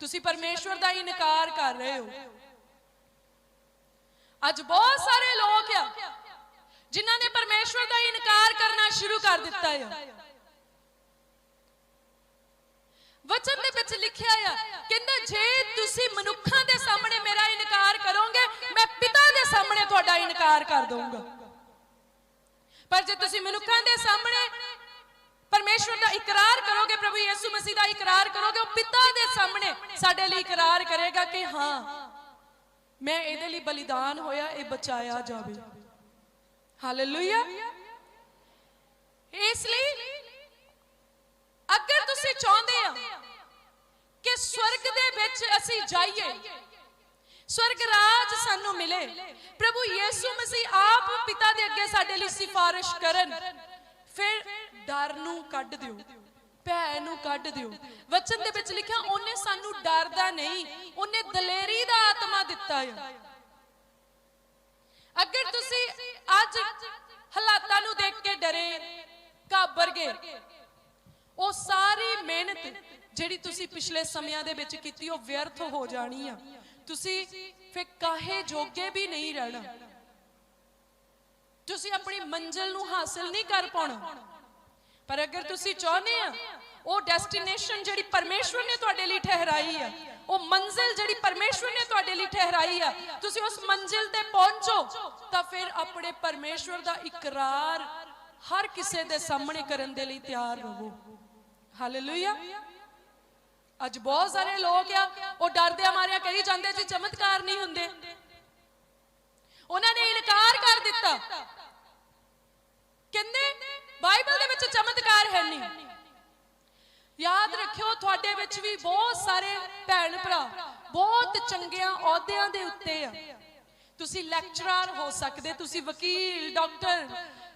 ਤੁਸੀਂ ਪਰਮੇਸ਼ਵਰ ਦਾ ਇਨਕਾਰ ਕਰ ਰਹੇ ਹੋ। ਅੱਜ ਬਹੁਤ ਸਾਰੇ ਲੋਕ ਆ ਜਿਨ੍ਹਾਂ ਨੇ ਪਰਮੇਸ਼ਵਰ ਦਾ ਇਨਕਾਰ ਕਰਨਾ ਸ਼ੁਰੂ ਕਰ ਦਿੱਤਾ ਹੈ ਵਚਨ ਦੇ ਵਿੱਚ ਲਿਖਿਆ ਆ, ਕਹਿੰਦਾ, ਜੇ ਤੁਸੀਂ ਮਨੁੱਖਾਂ ਦੇ ਸਾਹਮਣੇ ਮੇਰਾ ਇਨਕਾਰ ਕਰੋਗੇ, ਮੈਂ ਪਿਤਾ ਦੇ ਸਾਹਮਣੇ ਤੁਹਾਡਾ ਇਨਕਾਰ ਕਰ ਦਊਂਗਾ। ਪਰ ਜੇ ਤੁਸੀਂ ਮਨੁੱਖਾਂ ਦੇ ਸਾਹਮਣੇ ਪਰਮੇਸ਼ਵਰ ਦਾ ਇਕਰਾਰ ਕਰੋਗੇ, ਪ੍ਰਭੂ ਯਿਸੂ ਮਸੀਹ ਦਾ ਇਕਰਾਰ ਕਰੋਗੇ, ਉਹ ਪਿਤਾ ਦੇ ਸਾਹਮਣੇ ਸਾਡੇ ਲਈ ਇਕਰਾਰ ਕਰੇਗਾ ਕਿ ਹਾਂ ਮੈਂ ਇਹਦੇ ਲਈ ਬਲੀਦਾਨ ਹੋਇਆ, ਇਹ ਬਚਾਇਆ ਜਾਵੇ। ਹਾਲੇਲੂਇਆ ਇਸ ਲਈ ਅਗਰ ਤੁਸੀਂ ਚਾਹੁੰਦੇ ਆ ਕਿ ਸਵਰਗ ਦੇ ਵਿੱਚ ਅਸੀਂ ਜਾਈਏ, ਸਵਰਗ ਰਾਜ ਸਾਨੂੰ ਮਿਲੇ, ਪ੍ਰਭੂ ਯਿਸੂ ਮਸੀਹ ਆਪ ਪਿਤਾ ਦੇ ਅੱਗੇ ਸਾਡੇ ਲਈ ਸਿਫਾਰਿਸ਼ ਕਰਨ, ਫਿਰ ਡਰ ਨੂੰ ਕੱਢ ਦਿਓ। ਭੈ ਨੂੰ ਕੱਢ ਦਿਓ। ਵਚਨ ਦੇ ਵਿੱਚ ਲਿਖਿਆ, ਉਹਨੇ ਸਾਨੂੰ ਡਰ ਨਹੀਂ, ਉਹਨੇ ਦਲੇਰੀ ਦਾ ਆਤਮਾ ਦਿੱਤਾ ਹੈ ਅਗਰ ਤੁਸੀਂ ਅੱਜ ਹਾਲਾਤਾਂ ਨੂੰ ਦੇਖ ਕੇ ਡਰੇ, ਘਾਬਰ ਗਏ, ਉਹ ਸਾਰੀ ਮਿਹਨਤ ਜਿਹੜੀ ਤੁਸੀਂ ਪਿਛਲੇ ਸਮਿਆਂ ਦੇ ਵਿੱਚ ਕੀਤੀ, ਉਹ ਵਿਅਰਥ ਹੋ ਜਾਣੀ ਆ। ਤੁਸੀਂ ਫਿਰ ਕਾਹੇ ਜੋਗੇ ਵੀ ਨਹੀਂ ਰਹਿਣਾ। ਤੁਸੀਂ ਆਪਣੀ ਮੰਜ਼ਿਲ ਨੂੰ ਹਾਸਲ ਨਹੀਂ ਕਰ ਪਾਉਣਾ। ਪਰ ਅਗਰ ਤੁਸੀਂ ਚਾਹੁੰਦੇ ਆ, ਉਹ ਡੈਸਟੀਨੇਸ਼ਨ ਜਿਹੜੀ ਪਰਮੇਸ਼ਵਰ ਨੇ ਤੁਹਾਡੇ ਲਈ ਠਹਿਰਾਈ ਆ, ਉਹ ਮੰਜ਼ਿਲ ਜਿਹੜੀ ਪਰਮੇਸ਼ਵਰ ਨੇ ਤੁਹਾਡੇ ਲਈ ਠਹਿਰਾਈ ਆ, ਤੁਸੀਂ ਉਸ ਮੰਜ਼ਿਲ ਤੇ ਪਹੁੰਚੋ, ਤਾਂ ਫਿਰ ਆਪਣੇ ਪਰਮੇਸ਼ਵਰ ਦਾ ਇਕਰਾਰ ਹਰ ਕਿਸੇ ਦੇ ਸਾਹਮਣੇ ਕਰਨ ਦੇ ਲਈ ਤਿਆਰ ਰਹੋ। ਹਾਲੇਲੂਇਆ ਅੱਜ ਬਹੁਤ ਸਾਰੇ ਲੋਕ ਆ, ਉਹ ਡਰਦੇ ਮਾਰਿਆ ਕਹੀ ਜਾਂਦੇ ਜੀ ਚਮਤਕਾਰ ਨਹੀਂ ਹੁੰਦੇ। ਉਹਨਾਂ ਨੇ ਇਨਕਾਰ ਕਰ ਦਿੱਤਾ। ਕਹਿੰਦੇ ਬਾਈਬਲ ਦੇ ਵਿੱਚ ਚਮਤਕਾਰ ਹੈ ਨਹੀਂ। ਯਾਦ ਰੱਖਿਓ, ਤੁਹਾਡੇ ਵਿੱਚ ਵੀ ਬਹੁਤ ਸਾਰੇ ਭੈਣ ਭਰਾ, ਬਹੁਤ ਚੰਗਿਆਂ ਅਹੁਦਿਆਂ ਦੇ ਉੱਤੇ ਆ। ਤੁਸੀਂ ਲੈਕਚਰਰ ਹੋ ਸਕਦੇ, ਤੁਸੀਂ ਵਕੀਲ, ਡਾਕਟਰ,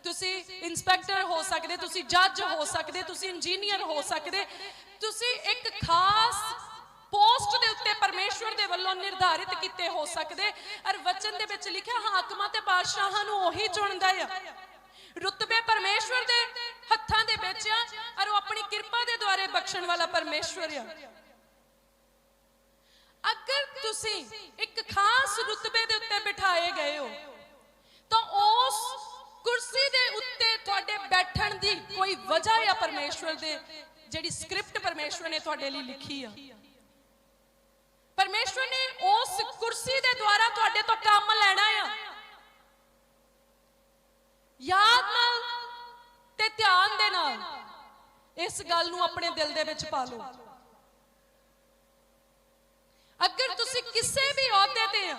ਤੁਸੀਂ ਇਨਸਪੈਕਟਰ ਹੋ ਸਕਦੇ, ਤੁਸੀਂ ਜੱਜ ਹੋ ਸਕਦੇ, ਤੁਸੀਂ ਇੰਜੀਨੀਅਰ ਹੋ ਸਕਦੇ। ਤੁਸੀਂ ਇੱਕ ਖਾਸ ਪੋਸਟ ਦੇ ਉੱਤੇ ਪਰਮੇਸ਼ਵਰ ਦੇ ਵੱਲੋਂ ਨਿਰਧਾਰਿਤ ਕੀਤੇ ਹੋ ਸਕਦੇ। ਅਰ ਵਚਨ ਦੇ ਵਿੱਚ ਲਿਖਿਆ ਹਾਕਮਾਂ ਤੇ ਬਾਦਸ਼ਾਹਾਂ ਨੂੰ ਉਹੀ ਚੁਣਦਾ ਆ। ਰੁਤਬੇ ਪਰਮੇਸ਼ਵਰ ਦੇ ਹੱਥਾਂ ਦੇ ਵਿੱਚ ਆ, ਔਰ ਉਹ ਆਪਣੀ ਕਿਰਪਾ ਦੇ ਦੁਆਰੇ ਬਖਸ਼ਣ ਵਾਲਾ ਪਰਮੇਸ਼ਵਰ ਆ। ਅਗਰ ਤੁਸੀਂ ਇੱਕ ਖਾਸ ਰੁਤਬੇ ਦੇ ਉੱਤੇ ਬਿਠਾਏ ਗਏ ਹੋ, ਤਾਂ ਉਸ ਕੁਰਸੀ ਦੇ ਉੱਤੇ ਤੁਹਾਡੇ ਬੈਠਣ ਦੀ ਕੋਈ ਵਜ੍ਹਾ ਆ ਪਰਮੇਸ਼ਵਰ ਦੇ, ਜਿਹੜੀ ਸਕ੍ਰਿਪਟ ਪਰਮੇਸ਼ਵਰ ਨੇ ਤੁਹਾਡੇ ਲਈ ਲਿਖੀ ਆ। ਪਰਮੇਸ਼ਵਰ ਨੇ ਉਸ ਕੁਰਸੀ ਦੇ ਦੁਆਰਾ ਤੁਹਾਡੇ ਤੋਂ ਕੰਮ ਲੈਣਾ ਆ। ਯਾਦ ਨਾਲ ਤੇ ਧਿਆਨ ਦੇ ਨਾਲ ਇਸ ਗੱਲ ਨੂੰ ਆਪਣੇ ਦਿਲ ਦੇ ਵਿੱਚ ਪਾ ਲਓ। ਅਗਰ ਤੁਸੀਂ ਕਿਸੇ ਵੀ ਅਹੁਦੇ ਤੇ ਆ,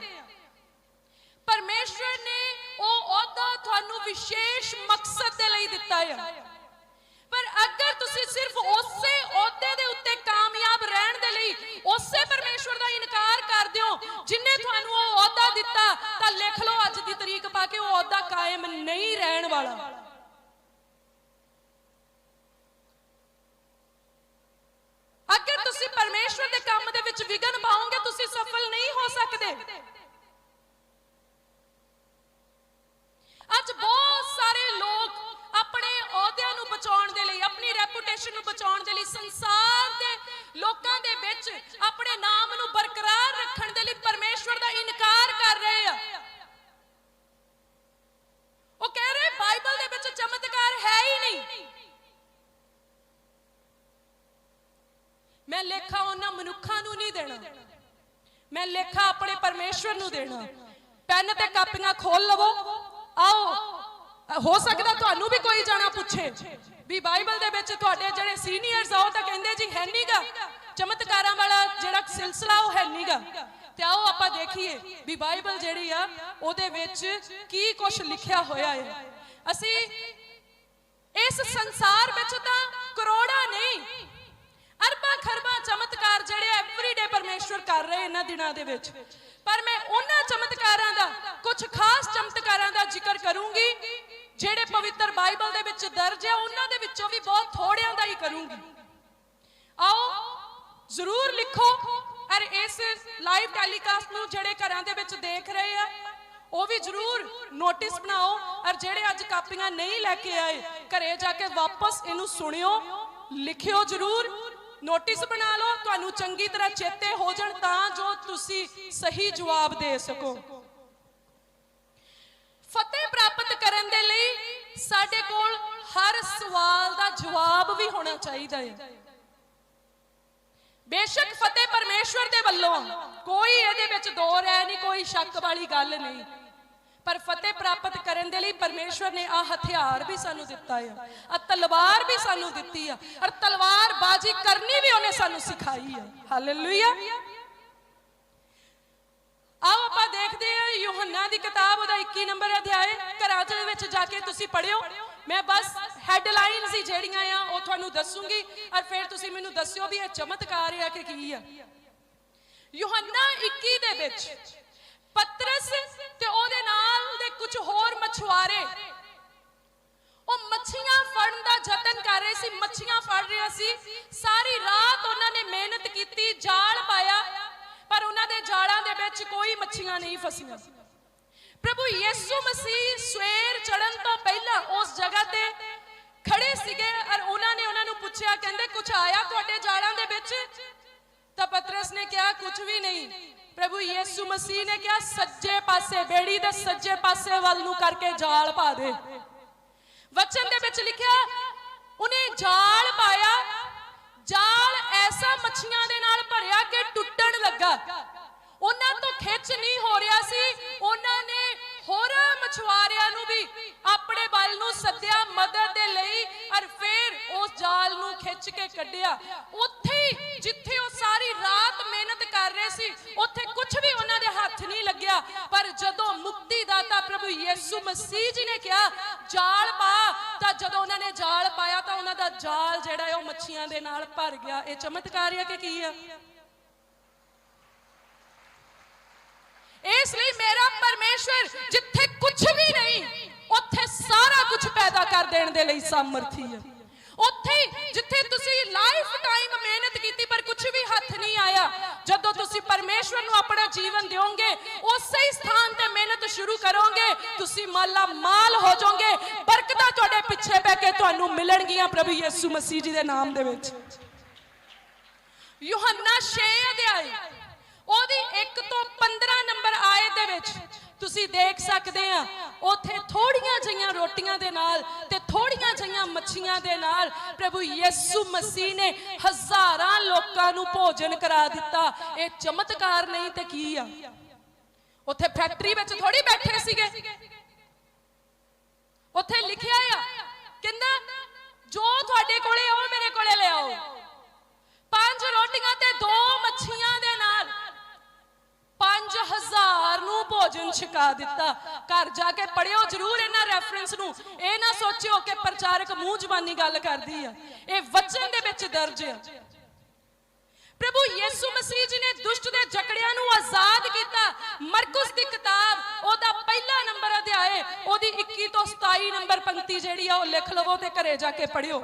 ਪਰਮੇਸ਼ਵਰ ਨੇ ਉਹ ਅਹੁਦਾ ਤੁਹਾਨੂੰ ਵਿਸ਼ੇਸ਼ ਮਕਸਦ ਦੇ ਲਈ ਦਿੱਤਾ ਹੈ ਪਰ ਅਗਰ ਤੁਸੀਂ ਸਿਰਫ ਉਸੇ ਅਹੁਦੇ ਦੇ ਉੱਤੇ ਕਾਮਯਾਬ ਰਹਿਣ ਦੇ ਲਈ ਉਸੇ ਪਰਮੇਸ਼ਵਰ ਦਾ ਇਨਕਾਰ ਕਰਦੇ ਹੋ, ਜਿਨੇ ਤੁਹਾਨੂੰ ਉਹ ਅਹੁਦਾ ਦਿੱਤਾ, ਤਾਂ ਲਿਖ ਲਓ ਅੱਜ ਦੀ ਤਰੀਕ ਪਾ ਕੇ ਉਹ ਅਹੁਦਾ ਕਾਇਮ ਨਹੀਂ ਰਹਿਣ ਵਾਲਾ। ਅਗਰ ਤੁਸੀਂ ਪਰਮੇਸ਼ਵਰ ਦੇ ਕੰਮ ਦੇ ਵਿੱਚ ਵਿਗਨ ਪਾਓਗੇ, ਤੁਸੀਂ ਸਫਲ ਨਹੀਂ ਹੋ ਸਕਦੇ ਅੱਜ ਬਹੁਤ ਸਾਰੇ ਲੋਕ ਆਪਣੇ ਅਹੁਦਿਆਂ ਨੂੰ ਬਚਾਉਣ ਦੇ ਲਈ ਆਪਣੀ ਰੈਪੂਟੇਸ਼ਨ ਨੂੰ ਬਚਾਉਣ ਦੇ ਲਈ ਸੰਸਾਰ ਦੇ ਲੋਕਾਂ ਦੇ ਵਿੱਚ ਆਪਣੇ ਨਾਮ ਨੂੰ ਬਰਕਰਾਰ ਰੱਖਣ ਦੇ ਲਈ ਪਰਮੇਸ਼ਵਰ ਦਾ ਇਨਕਾਰ ਕਰ ਰਹੇ ਆ ਉਹ ਕਹਿ ਰਹੇ ਬਾਈਬਲ ਦੇ ਵਿੱਚ ਚਮਤਕਾਰ ਹੈ ਹੀ ਨਹੀਂ ਮੈਂ ਲੇਖਾ ਉਹਨਾਂ ਮਨੁੱਖਾਂ ਨੂੰ ਨਹੀਂ ਦੇਣਾ ਮੈਂ ਲੇਖਾ ਆਪਣੇ ਪਰਮੇਸ਼ਵਰ ਨੂੰ ਦੇਣਾ ਪੈਨ ਤੇ ਕਾਪੀਆਂ ਖੋਲ ਲਵੋ ਆਓ ਹੋ ਸਕਦਾ ਤੁਹਾਨੂੰ ਵੀ ਕੋਈ ਜਾਣਾ ਪੁੱਛੇ ਵੀ ਬਾਈਬਲ ਦੇ ਵਿੱਚ ਤੁਹਾਡੇ ਜਿਹੜੇ ਸੀਨੀਅਰਸ ਆ ਉਹ ਤਾਂ ਕਹਿੰਦੇ ਜੀ ਹੈ ਨਹੀਂਗਾ ਚਮਤਕਾਰਾਂ ਵਾਲਾ ਜਿਹੜਾ ਸਿਲਸਿਲਾ ਉਹ ਹੈ ਨਹੀਂਗਾ ਤੇ ਆਓ ਆਪਾਂ ਦੇਖੀਏ ਵੀ ਬਾਈਬਲ ਜਿਹੜੀ ਆ, ਉਹਦੇ ਵਿੱਚ ਕੀ ਕੁਝ ਲਿਖਿਆ ਹੋਇਆ ਹੈ। ਅਸੀਂ ਇਸ ਸੰਸਾਰ ਵਿੱਚ ਤਾਂ ਕਰੋੜਾਂ ਨਹੀਂ, ਅਰਬਾਂ ਖਰਬਾਂ ਚਮਤਕਾਰ ਜਿਹੜੇ ਐਵਰੀਡੇ ਪਰਮੇਸ਼ਵਰ ਕਰ ਰਹੇ ਇਹਨਾਂ ਦਿਨਾਂ ਦੇ ਵਿੱਚ। ਪਰ ਮੈਂ ਉਹਨਾਂ ਚਮਤਕਾਰਾਂ ਦਾ ਕੁਝ ਖਾਸ ਚਮਤਕਾਰਾਂ ਦਾ ਜ਼ਿਕਰ ਕਰੂੰਗੀ, ਜਿਹੜੇ ਪਵਿੱਤਰ ਬਾਈਬਲ ਦੇ ਵਿੱਚ ਦਰਜ ਹੈ ਉਹਨਾਂ ਦੇ ਵਿੱਚੋਂ ਵੀ ਬਹੁਤ ਥੋੜਿਆਂ ਦਾ ਹੀ ਕਰੂੰਗੀ। ਆਓ ਜ਼ਰੂਰ ਲਿਖੋ ਔਰ ਇਸ ਲਾਈਵ ਟੈਲੀਕਾਸਟ ਨੂੰ ਜਿਹੜੇ ਘਰਾਂ ਦੇ ਵਿੱਚ ਦੇਖ ਰਹੇ ਆ, ਉਹ ਵੀ ਜ਼ਰੂਰ ਨੋਟਿਸ ਬਣਾਓ ਔਰ ਜਿਹੜੇ ਅੱਜ ਕਾਪੀਆਂ ਨਹੀਂ ਲੈ ਕੇ ਆਏ, ਘਰੇ ਜਾ ਕੇ ਵਾਪਸ ਇਹਨੂੰ ਸੁਣਿਓ, ਲਿਖਿਓ ਜ਼ਰੂਰ ਨੋਟਿਸ ਬਣਾ ਲਓ, ਤੁਹਾਨੂੰ ਚੰਗੀ ਤਰ੍ਹਾਂ ਚੇਤੇ ਹੋ ਜਾਣ ਤਾਂ ਜੋ ਤੁਸੀਂ ਸਹੀ ਜਵਾਬ ਦੇ ਸਕੋ। ਫਤਿਹ ਪ੍ਰਾਪਤ ਕਰਨ ਦੇ ਲਈ ਸਾਡੇ ਕੋਲ ਹਰ ਸਵਾਲ ਦਾ ਜਵਾਬ ਵੀ ਹੋਣਾ ਚਾਹੀਦਾ ਹੈ। ਬੇਸ਼ੱਕ ਫਤਿਹ ਪਰਮੇਸ਼ਵਰ ਦੇ ਵੱਲੋਂ ਕੋਈ ਇਹਦੇ ਵਿੱਚ ਦੋ ਰਹਿ ਨਹੀਂ, ਕੋਈ ਸ਼ੱਕ ਵਾਲੀ ਗੱਲ ਨਹੀਂ। ਪਰ ਫਤਿਹ ਪ੍ਰਾਪਤ ਕਰਨ ਦੇ ਲਈ ਪਰਮੇਸ਼ਵਰ ਨੇ ਆ ਹਥਿਆਰ ਵੀ ਸਾਨੂੰ ਦਿੱਤਾ ਹੈ ਆ ਤਲਵਾਰ ਵੀ ਸਾਨੂੰ ਦਿੱਤੀ ਆ, ਔਰ ਤਲਵਾਰ ਬਾਜੀ ਕਰਨੀ ਵੀ ਉਹਨੇ ਸਾਨੂੰ ਸਿਖਾਈ ਹੈ ਹਾਲੇਲੂਇਆ ਆਓ ਆਪਾਂ ਦੇਖਦੇ ਹਾਂ ਯੋਹੰਨਾ ਦੀ ਕਿਤਾਬ ਉਹਦਾ 21 ਨੰਬਰ ਅਧਿਆਇ ਘਰਾਂ ਦੇ ਵਿੱਚ ਜਾ ਕੇ ਤੁਸੀਂ ਪੜਿਓ ਮੈਂ ਬਸ ਹੈਡਲਾਈਨਸ ਹੀ ਜਿਹੜੀਆਂ ਆ, ਉਹ ਤੁਹਾਨੂੰ ਦੱਸੂਗੀ। ਔਰ ਫਿਰ ਤੁਸੀਂ ਮੈਨੂੰ ਦੱਸਿਓ ਵੀ ਇਹ ਚਮਤਕਾਰ ਆ ਕਿ ਕੀ ਆ। ਯੋਹੰਨਾ 21 ਦੇ ਵਿੱਚ ਪਤਰਸ ਤੇ ਉਹਦੇ ਨਾਲ ਦੇ ਕੁਝ ਹੋਰ ਮਛੁਆਰੇ, ਉਹ ਮੱਛੀਆਂ ਫੜਨ ਦਾ ਯਤਨ ਕਰ ਰਹੇ ਸੀ, ਮੱਛੀਆਂ ਫੜ ਰਿਹਾ ਸੀ। ਸਾਰੀ ਰਾਤ ਉਹਨਾਂ ਨੇ ਮਿਹਨਤ ਕੀਤੀ, ਜਾਲ ਪਾਇਆ, ਪਰ ਉਹਨਾਂ ਦੇ ਜਾਲਾਂ ਦੇ ਵਿੱਚ ਕੋਈ ਮੱਛੀਆਂ ਨਹੀਂ ਫਸੀਆਂ। ਪ੍ਰਭੂ ਯਿਸੂ ਮਸੀਹ ਸਵੇਰ ਚੜਨ ਤੋਂ ਪਹਿਲਾਂ ਉਸ ਜਗ੍ਹਾ ਤੇ ਖੜੇ ਸੀਗੇ ਔਰ ਉਹਨਾਂ ਨੇ ਉਹਨਾਂ ਨੂੰ ਪੁੱਛਿਆ, ਕਹਿੰਦੇ ਕੁਝ ਆਇਆ ਤੁਹਾਡੇ ਜਾਲਾਂ ਦੇ ਵਿੱਚ? ਤਾਂ ਪਤਰਸ ਨੇ ਕਿਹਾ ਕੁਝ ਵੀ ਨਹੀਂ। ਪ੍ਰਭੂ ਯਿਸੂ ਮਸੀਹ ਨੇ ਕਿਹਾ, ਸੱਜੇ ਪਾਸੇ, ਬੇੜੀ ਦੇ ਸੱਜੇ ਪਾਸੇ ਵੱਲ ਨੂੰ ਕਰਕੇ ਜਾਲ ਪਾ ਦੇ। ਵਚਨ ਦੇ ਵਿੱਚ ਲਿਖਿਆ, ਉਹਨੇ ਜਾਲ ਪਾਇਆ, ਜਾਲ ਐਸਾ ਮੱਛੀਆਂ ਦੇ ਨਾਲ ਭਰਿਆ ਕਿ ਟੁੱਟਣ ਲੱਗਾ। ਉਹਨਾਂ ਤੋਂ ਖਿੱਚ ਨਹੀਂ ਹੋ ਰਿਹਾ ਸੀ। ਉਹਨਾਂ ਨੇ ਹੋਰ ਮਛੁਆਰਿਆਂ ਨੂੰ ਵੀ ਆਪਣੇ ਵੱਲ ਨੂੰ ਸੱਦਿਆ ਮਦਦ ਦੇ ਲਈ, ਔਰ ਫਿਰ ਉਸ ਜਾਲ ਨੂੰ ਖਿੱਚ ਕੇ ਕੱਢਿਆ। ਉੱਥੇ ਜਿੱਥੇ ਉਹ ਸਾਰੀ ਰਾਤ ਮਿਹਨਤ ਕਰ ਰਹੇ ਸੀ, ਉੱਥੇ ਕੁਝ ਵੀ ਉਹਨਾਂ ਦੇ ਹੱਥ ਨਹੀਂ ਲੱਗਿਆ। ਪਰ ਜਦੋਂ ਮੁਕਤੀ ਦਾਤਾ ਪ੍ਰਭੂ ਯਿਸੂ ਮਸੀਹ ਜੀ ਨੇ ਕਿਹਾ, ਜਾਲ ਪਾ, ਤਾਂ ਜਦੋਂ ਉਹਨਾਂ ਨੇ ਜਾਲ ਪਾਇਆ ਤਾਂ ਉਹਨਾਂ ਦਾ ਜਾਲ ਜਿਹੜਾ ਉਹ ਮੱਛੀਆਂ ਦੇ ਨਾਲ ਭਰ ਗਿਆ। ਇਹ ਚਮਤਕਾਰ ਹੈ ਕਿ ਕੀ ਆ? ਇਸ ਲਈ ਮੇਰਾ ਪਰਮੇਸ਼ਵਰ ਜਿੱਥੇ ਕੁਝ ਵੀ ਨਹੀਂ, ਉੱਥੇ ਸਾਰਾ ਕੁਝ ਪੈਦਾ ਕਰ ਦੇਣ ਦੇ ਲਈ ਸਮਰਥੀ ਹੈ ਉੱਥੇ ਜਿੱਥੇ ਤੁਸੀਂ ਲਾਈਫ ਟਾਈਮ ਮਿਹਨਤ ਕੀਤੀ ਪਰ ਕੁਝ ਵੀ ਹੱਥ ਨਹੀਂ ਆਇਆ, ਜਦੋਂ ਤੁਸੀਂ ਪਰਮੇਸ਼ਵਰ ਨੂੰ ਆਪਣਾ ਜੀਵਨ ਦਿਓਗੇ, ਉਸੇ ਹੀ ਸਥਾਨ ਤੇ ਮਿਹਨਤ ਸ਼ੁਰੂ ਕਰੋਗੇ, ਤੁਸੀਂ ਮਾਲਾ ਮਾਲ ਹੋ ਜਾਓਗੇ, ਬਰਕਤਾਂ ਤੁਹਾਡੇ ਪਿੱਛੇ ਪੈ ਕੇ ਤੁਹਾਨੂੰ ਮਿਲਣਗੀਆਂ ਪ੍ਰਭੂ ਯਿਸੂ ਮਸੀਹ ਜੀ ਦੇ ਨਾਮ ਦੇ ਵਿੱਚ। ਯੋਹੰਨਾ 6 ਅਧਿਆਇ ਉਹਦੀ 1 ਤੋਂ 15 ਨੰਬਰ ਆਇਤ ਦੇ ਵਿੱਚ ਤੁਸੀਂ ਦੇਖ ਸਕਦੇ ਆ, ਉੱਥੇ ਥੋੜੀਆਂ ਜਿਹੀਆਂ ਰੋਟੀਆਂ ਦੇ ਨਾਲ ਤੇ ਥੋੜੀਆਂ ਜਿਹੀਆਂ ਮੱਛੀਆਂ ਦੇ ਨਾਲ ਪ੍ਰਭੂ ਯਿਸੂ ਮਸੀਹ ਨੇ ਹਜ਼ਾਰਾਂ ਲੋਕਾਂ ਨੂੰ ਭੋਜਨ ਕਰਾ ਦਿੱਤਾ। ਇਹ ਚਮਤਕਾਰ ਨਹੀਂ ਤੇ ਕੀ ਆ? ਉੱਥੇ ਫੈਕਟਰੀ ਵਿੱਚ ਥੋੜੀ ਬੈਠੇ ਸੀਗੇ। ਉੱਥੇ ਲਿਖਿਆ ਆ ਕਹਿੰਦਾ ਜੋ ਤੁਹਾਡੇ ਕੋਲੇ ਉਹ ਮੇਰੇ ਕੋਲੇ ਲਿਆਓ। ਪੰਜ ਰੋਟੀਆਂ ਤੇ ਦੋ ਮੱਛੀਆਂ ਦੇ 5000 ਨੂੰ ਭੋਜਨ ਛਕਾ ਦਿੱਤਾ। ਘਰ ਜਾ ਕੇ ਪੜਿਓ ਜਰੂਰ ਇਹਨਾਂ ਰੈਫਰੈਂਸ ਨੂੰ। ਇਹ ਨਾ ਸੋਚਿਓ ਕਿ ਪ੍ਰਚਾਰਕ ਮੂੰਹ ਜ਼ਬਾਨੀ ਗੱਲ ਕਰਦੀ ਆ। ਇਹ ਵਚਨ ਦੇ ਵਿੱਚ ਦਰਜ ਆ। ਪ੍ਰਭੂ ਯਿਸੂ ਮਸੀਹ ਜੀ ਨੇ ਦੁਸ਼ਟ ਦੇ ਜਕੜਿਆਂ ਨੂੰ ਆਜ਼ਾਦ ਕੀਤਾ। ਮਰਕਸ ਦੀ ਕਿਤਾਬ, ਉਹਦਾ ਪਹਿਲਾ ਨੰਬਰ ਅਧਿਆਏ, ਉਹਦੀ 21 ਤੋਂ 27 ਨੰਬਰ ਪੰਕਤੀ ਜਿਹੜੀ ਆ, ਉਹ ਲਿਖ ਲਵੋ ਤੇ ਘਰੇ ਜਾ ਕੇ ਪੜਿਓ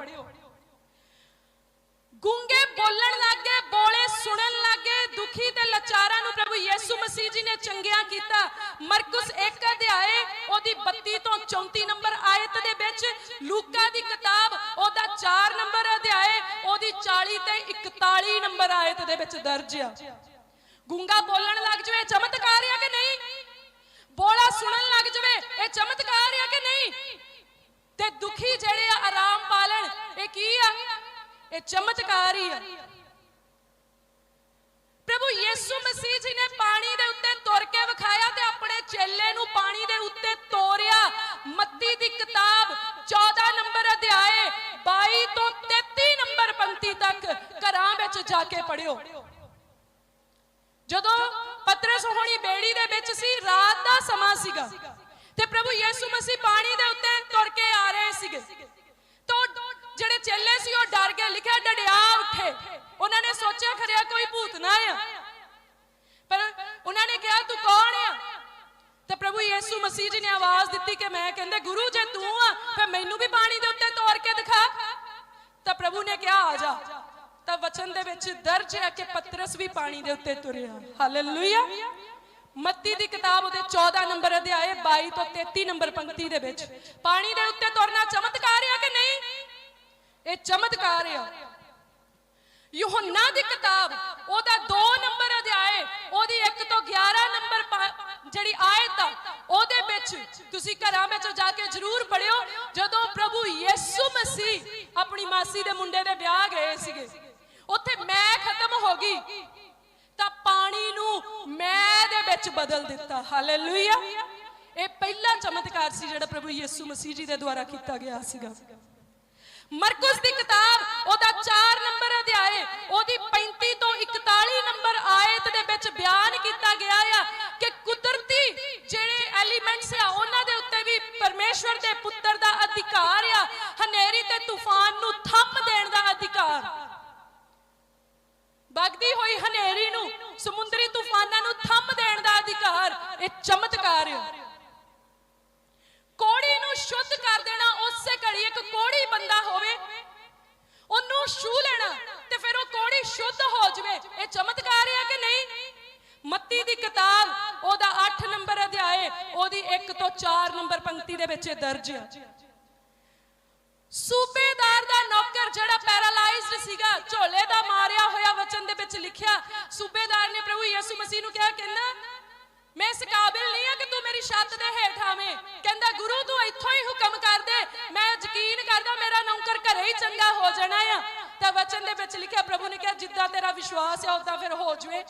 ਗੂੰਗੇ ਬੋਲਣ ਲੱਗੇ, ਬੋਲੇ ਸੁਣਨ ਲੱਗੇ, ਦੁਖੀ ਤੇ ਲਾਚਾਰਾਂ ਨੂੰ ਪ੍ਰਭੂ ਯਿਸੂ ਮਸੀਹ ਜੀ ਨੇ ਚੰਗਿਆ ਕੀਤਾ। ਮਰਕਸ 1 ਅਧਿਆਏ, ਉਹਦੀ 32 ਤੋਂ 34 ਨੰਬਰ ਆਇਤ ਦੇ ਵਿੱਚ ਲੂਕਾ ਦੀ ਕਿਤਾਬ, ਉਹਦਾ 4 ਨੰਬਰ ਅਧਿਆਏ, ਉਹਦੀ 40 ਤੇ 41 ਨੰਬਰ ਆਇਤ ਦੇ ਵਿੱਚ ਦਰਜ ਆ। ਗੂੰਗਾ ਬੋਲਣ ਲੱਗ ਜਵੇ ਚਮਤਕਾਰ ਆ ਕਿ ਨਹੀਂ? ਬੋਲਾ ਸੁਣਨ ਲੱਗ ਜਵੇ, ਇਹ ਚਮਤਕਾਰ ਆ ਕਿ ਨਹੀਂ? ਤੇ ਦੁਖੀ ਜਿਹੜੇ ਆ ਆਰਾਮ ਪਾਲਣ, ਇਹ ਕੀ ਆ? ਇਹ ਚਮਤਕਾਰ ਹੈ ਪ੍ਰਭੂ ਯਿਸੂ ਮਸੀਹ ਜੀ ਨੇ ਪਾਣੀ ਦੇ ਉੱਤੇ ਤੁਰ ਕੇ ਵਿਖਾਇਆ ਤੇ ਆਪਣੇ ਚੇਲੇ ਨੂੰ ਪਾਣੀ ਦੇ ਉੱਤੇ ਤੋਰਿਆ। ਮੱਤੀ ਦੀ ਕਿਤਾਬ 14 ਨੰਬਰ ਅਧਿਆਏ 22 ਤੋਂ 33 ਨੰਬਰ ਪੰਕਤੀ ਤੱਕ ਘਰਾਂ ਵਿੱਚ ਜਾ ਕੇ ਪੜਿਓ ਜਦੋਂ ਪਤਰਸ ਹੋਣੀ ਬੇੜੀ ਦੇ ਵਿੱਚ ਸੀ, ਰਾਤ ਦਾ ਸਮਾਂ ਸੀਗਾ ਤੇ ਪ੍ਰਭੂ ਯਿਸੂ ਮਸੀਹ ਪਾਣੀ ਦੇ ਉੱਤੇ ਤੁਰ ਕੇ ਆ ਰਹੇ ਸੀਗੇ। ਤੋਂ ਜਿਹੜੇ ਚੇਲੇ ਸੀ, ਉਹ ਸੋਚਿਆ ਕੋਈ ਭੂਤ ਨਾ ਆ। ਪਰ ਉਹਨਾਂ ਨੇ ਕਿਹਾ, ਤੂੰ ਕੌਣ ਆ? ਤੇ ਪ੍ਰਭੂ ਯਿਸੂ ਮਸੀਹ ਜੀ ਨੇ ਆਵਾਜ਼ ਦਿੱਤੀ ਕਿ ਮੈਂ ਕਹਿੰਦੇ, ਗੁਰੂ, ਜੇ ਤੂੰ ਆ, ਫਿਰ ਮੈਨੂੰ ਵੀ ਪਾਣੀ ਦੇ ਉੱਤੇ ਤੋਰ ਕੇ ਦਿਖਾ। ਤਾਂ ਪ੍ਰਭੂ ਨੇ ਕਿਹਾ, ਆ ਜਾ। ਤਾਂ ਵਚਨ ਦੇ ਵਿੱਚ ਦਰਜ ਹੈ ਕਿ ਪਤਰਸ ਵੀ ਪਾਣੀ ਦੇ ਉੱਤੇ ਤੁਰਿਆ। ਹਾਲੇਲੂਇਆ ਮੱਤੀ ਦੀ ਕਿਤਾਬ ਉਹਦੇ 14 ਨੰਬਰ ਅਧਿਆਏ 22 ਤੋਂ 33 ਨੰਬਰ ਪੰਕਤੀ ਦੇ ਵਿੱਚ। ਪਾਣੀ ਦੇ ਉੱਤੇ ਤੁਰਨਾ ਚਮਤਕਾਰ ਆ ਕਿ ਨਹੀਂ? ਇਹ ਚਮਤਕਾਰ ਆ। ਯੋਹੰਨਾ ਦੀ ਕਿਤਾਬ, ਉਹਦਾ 2 ਨੰਬਰ ਅਧਿਆਏ, ਉਹਦੀ 1 ਤੋਂ 11 ਨੰਬਰ ਜਿਹੜੀ ਆਇਤ ਆ, ਉਹਦੇ ਵਿੱਚ ਤੁਸੀਂ ਘਰਾਂ ਵਿੱਚ ਜਾ ਕੇ ਜ਼ਰੂਰ ਪੜਿਓ ਜਦੋਂ ਪ੍ਰਭੂ ਯਿਸੂ ਮਸੀਹ ਆਪਣੀ ਮਾਸੀ ਦੇ ਮੁੰਡੇ ਦੇ ਵਿਆਹ ਗਏ ਸੀਗੇ, ਉੱਥੇ ਮੈਂ ਖਤਮ ਹੋ ਗਈ, ਤਾਂ ਪਾਣੀ ਨੂੰ ਮੈਂ ਦੇ ਵਿੱਚ ਬਦਲ ਦਿੱਤਾ, ਹਾਲੇਲੂਇਆ। ਇਹ ਪਹਿਲਾ ਚਮਤਕਾਰ ਸੀ ਜਿਹੜਾ ਪ੍ਰਭੂ ਯਿਸੂ ਮਸੀਹ ਜੀ ਦੇ ਦੁਆਰਾ ਕੀਤਾ ਗਿਆ ਸੀਗਾ। ਮਰਕਸ ਦੀ ਕਿਤਾਬ, ਉਹਦਾ 4 ਨੰਬਰ ਅਧਿਆਏ, ਉਹਦੀ 35 ਤੋਂ 41 ਨੰਬਰ ਆਇਤ ਦੇ ਵਿੱਚ ਬਿਆਨ ਕੀਤਾ ਗਿਆ ਆ ਕਿ ਕੁਦਰਤੀ ਜਿਹੜੇ ਐਲੀਮੈਂਟਸ ਆ, ਉਹਨਾਂ ਦੇ ਉੱਤੇ ਵੀ ਪਰਮੇਸ਼ਵਰ ਦੇ ਪੁੱਤਰ ਦਾ ਅਧਿਕਾਰ ਆ, ਹਨੇਰੀ ਤੇ ਤੂਫਾਨ ਨੂੰ ਥੰਮ ਦੇਣ ਦਾ ਅਧਿਕਾਰ। ਵਗਦੀ ਹੋਈ ਹਨੇਰੀ ਨੂੰ, ਸਮੁੰਦਰੀ ਤੂਫਾਨਾਂ ਨੂੰ ਥੰਮ ਦੇਣ ਦਾ ਅਧਿਕਾਰ, ਇਹ ਚਮਤਕਾਰ ਆ। ਕੋੜੀ ਨੂੰ ਸ਼ੁੱਧ ਕਰ ਦੇਣਾ ਉਸ ਘੜੀ ਇੱਕ ਕੋੜੀ ਬੰਦਾ ਹੋਵੇ, ਉਹਨੂੰ ਛੂ ਲੈਣਾ ਤੇ ਫਿਰ ਉਹ ਕੋੜੀ ਸ਼ੁੱਧ ਹੋ ਜਵੇ। ਇਹ ਚਮਤਕਾਰ ਹੈ ਕਿ ਨਹੀਂ? ਮੱਤੀ ਦੀ ਕਿਤਾਬ, ਉਹਦਾ 8 ਨੰਬਰ ਅਧਿਆਏ, ਉਹਦੀ 1 ਤੋਂ 4 ਨੰਬਰ ਪੰਕਤੀ ਦੇ ਵਿੱਚ ਇਹ ਦਰਜ ਹੈ ਸੂਬੇਦਾਰ ਦਾ ਨੌਕਰ ਜਿਹੜਾ ਪੈਰਾਲਾਈਜ਼ਡ ਸੀਗਾ, ਝੋਲੇ ਦਾ ਮਾਰਿਆ ਹੋਇਆ ਵਚਨ ਦੇ ਵਿੱਚ ਲਿਖਿਆ, ਸੂਬੇਦਾਰ ਨੇ ਪ੍ਰਭੂ ਯਿਸੂ ਮਸੀਹ ਨੂੰ ਕਿਹਾ, ਕਹਿੰਦਾ, ਮੈਂ ਇਸ ਕਾਬਿਲ ਨਹੀਂ ਆ ਕਿ ਤੂੰ ਮੇਰੀ ਛੱਤ ਦੇ ਹੇਠ ਆਵੇਂ। ਕਹਿੰਦਾ, ਗੁਰੂ, ਤੂੰ ਇੱਥੋਂ ਹੀ ਹੁਕਮ ਕਰ ਦੇ। ਮੈਂ ਯਕੀਨ ਕਰਦਾ, ਮੇਰਾ ਨੌਕਰ ਘਰੇ ਹੀ ਚੰਗਾ ਹੋ ਜਾਣਾ ਆ। ਤਾਂ ਵਚਨ ਦੇ ਵਿੱਚ ਲਿਖਿਆ, ਪ੍ਰਭੂ ਨੇ ਕਿਹਾ, ਜਿੱਦਾਂ ਤੇਰਾ ਵਿਸ਼ਵਾਸ ਹੈ ਉਦਾਂ ਫਿਰ ਹੋ ਜਵੇ।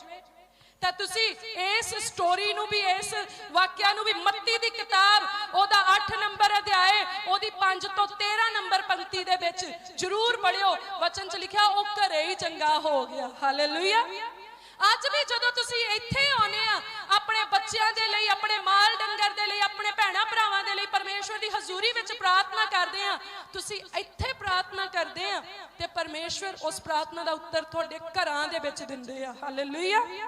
ਤਾਂ ਤੁਸੀਂ ਇਸ ਸਟੋਰੀ ਨੂੰ ਵੀ, ਇਸ ਵਾਕਿਆ ਨੂੰ ਵੀ ਮੱਤੀ ਦੀ ਕਿਤਾਬ, ਉਹਦਾ 8 ਨੰਬਰ ਅਧਿਆਏ, ਉਹਦੀ 5 ਤੋਂ 13 ਨੰਬਰ ਪੰਕਤੀ ਦੇ ਵਿੱਚ ਜ਼ਰੂਰ ਪੜਿਓ ਵਚਨ 'ਚ ਲਿਖਿਆ, ਉਹ ਘਰੇ ਹੀ ਚੰਗਾ ਹੋ ਗਿਆ। ਹਾਲੇਲੂਇਆ ਅੱਜ ਵੀ ਜਦੋਂ ਤੁਸੀਂ ਇੱਥੇ ਆਉਨੇ ਆ, ਆਪਣੇ ਬੱਚਿਆਂ ਦੇ ਲਈ, ਆਪਣੇ ਮਾਲ ਡੰਗਰ ਦੇ ਲਈ, ਆਪਣੇ ਭੈਣਾ ਭਰਾਵਾਂ ਦੇ ਲਈ ਪਰਮੇਸ਼ਵਰ ਦੀ ਹਜ਼ੂਰੀ ਵਿੱਚ ਪ੍ਰਾਰਥਨਾ ਕਰਦੇ ਆ, ਤੁਸੀਂ ਇੱਥੇ ਪ੍ਰਾਰਥਨਾ ਕਰਦੇ ਆ ਤੇ ਪਰਮੇਸ਼ਵਰ ਉਸ ਪ੍ਰਾਰਥਨਾ ਦਾ ਉੱਤਰ ਤੁਹਾਡੇ ਘਰਾਂ ਦੇ ਵਿੱਚ ਦਿੰਦੇ ਆ। ਹਾਲੇਲੂਇਆ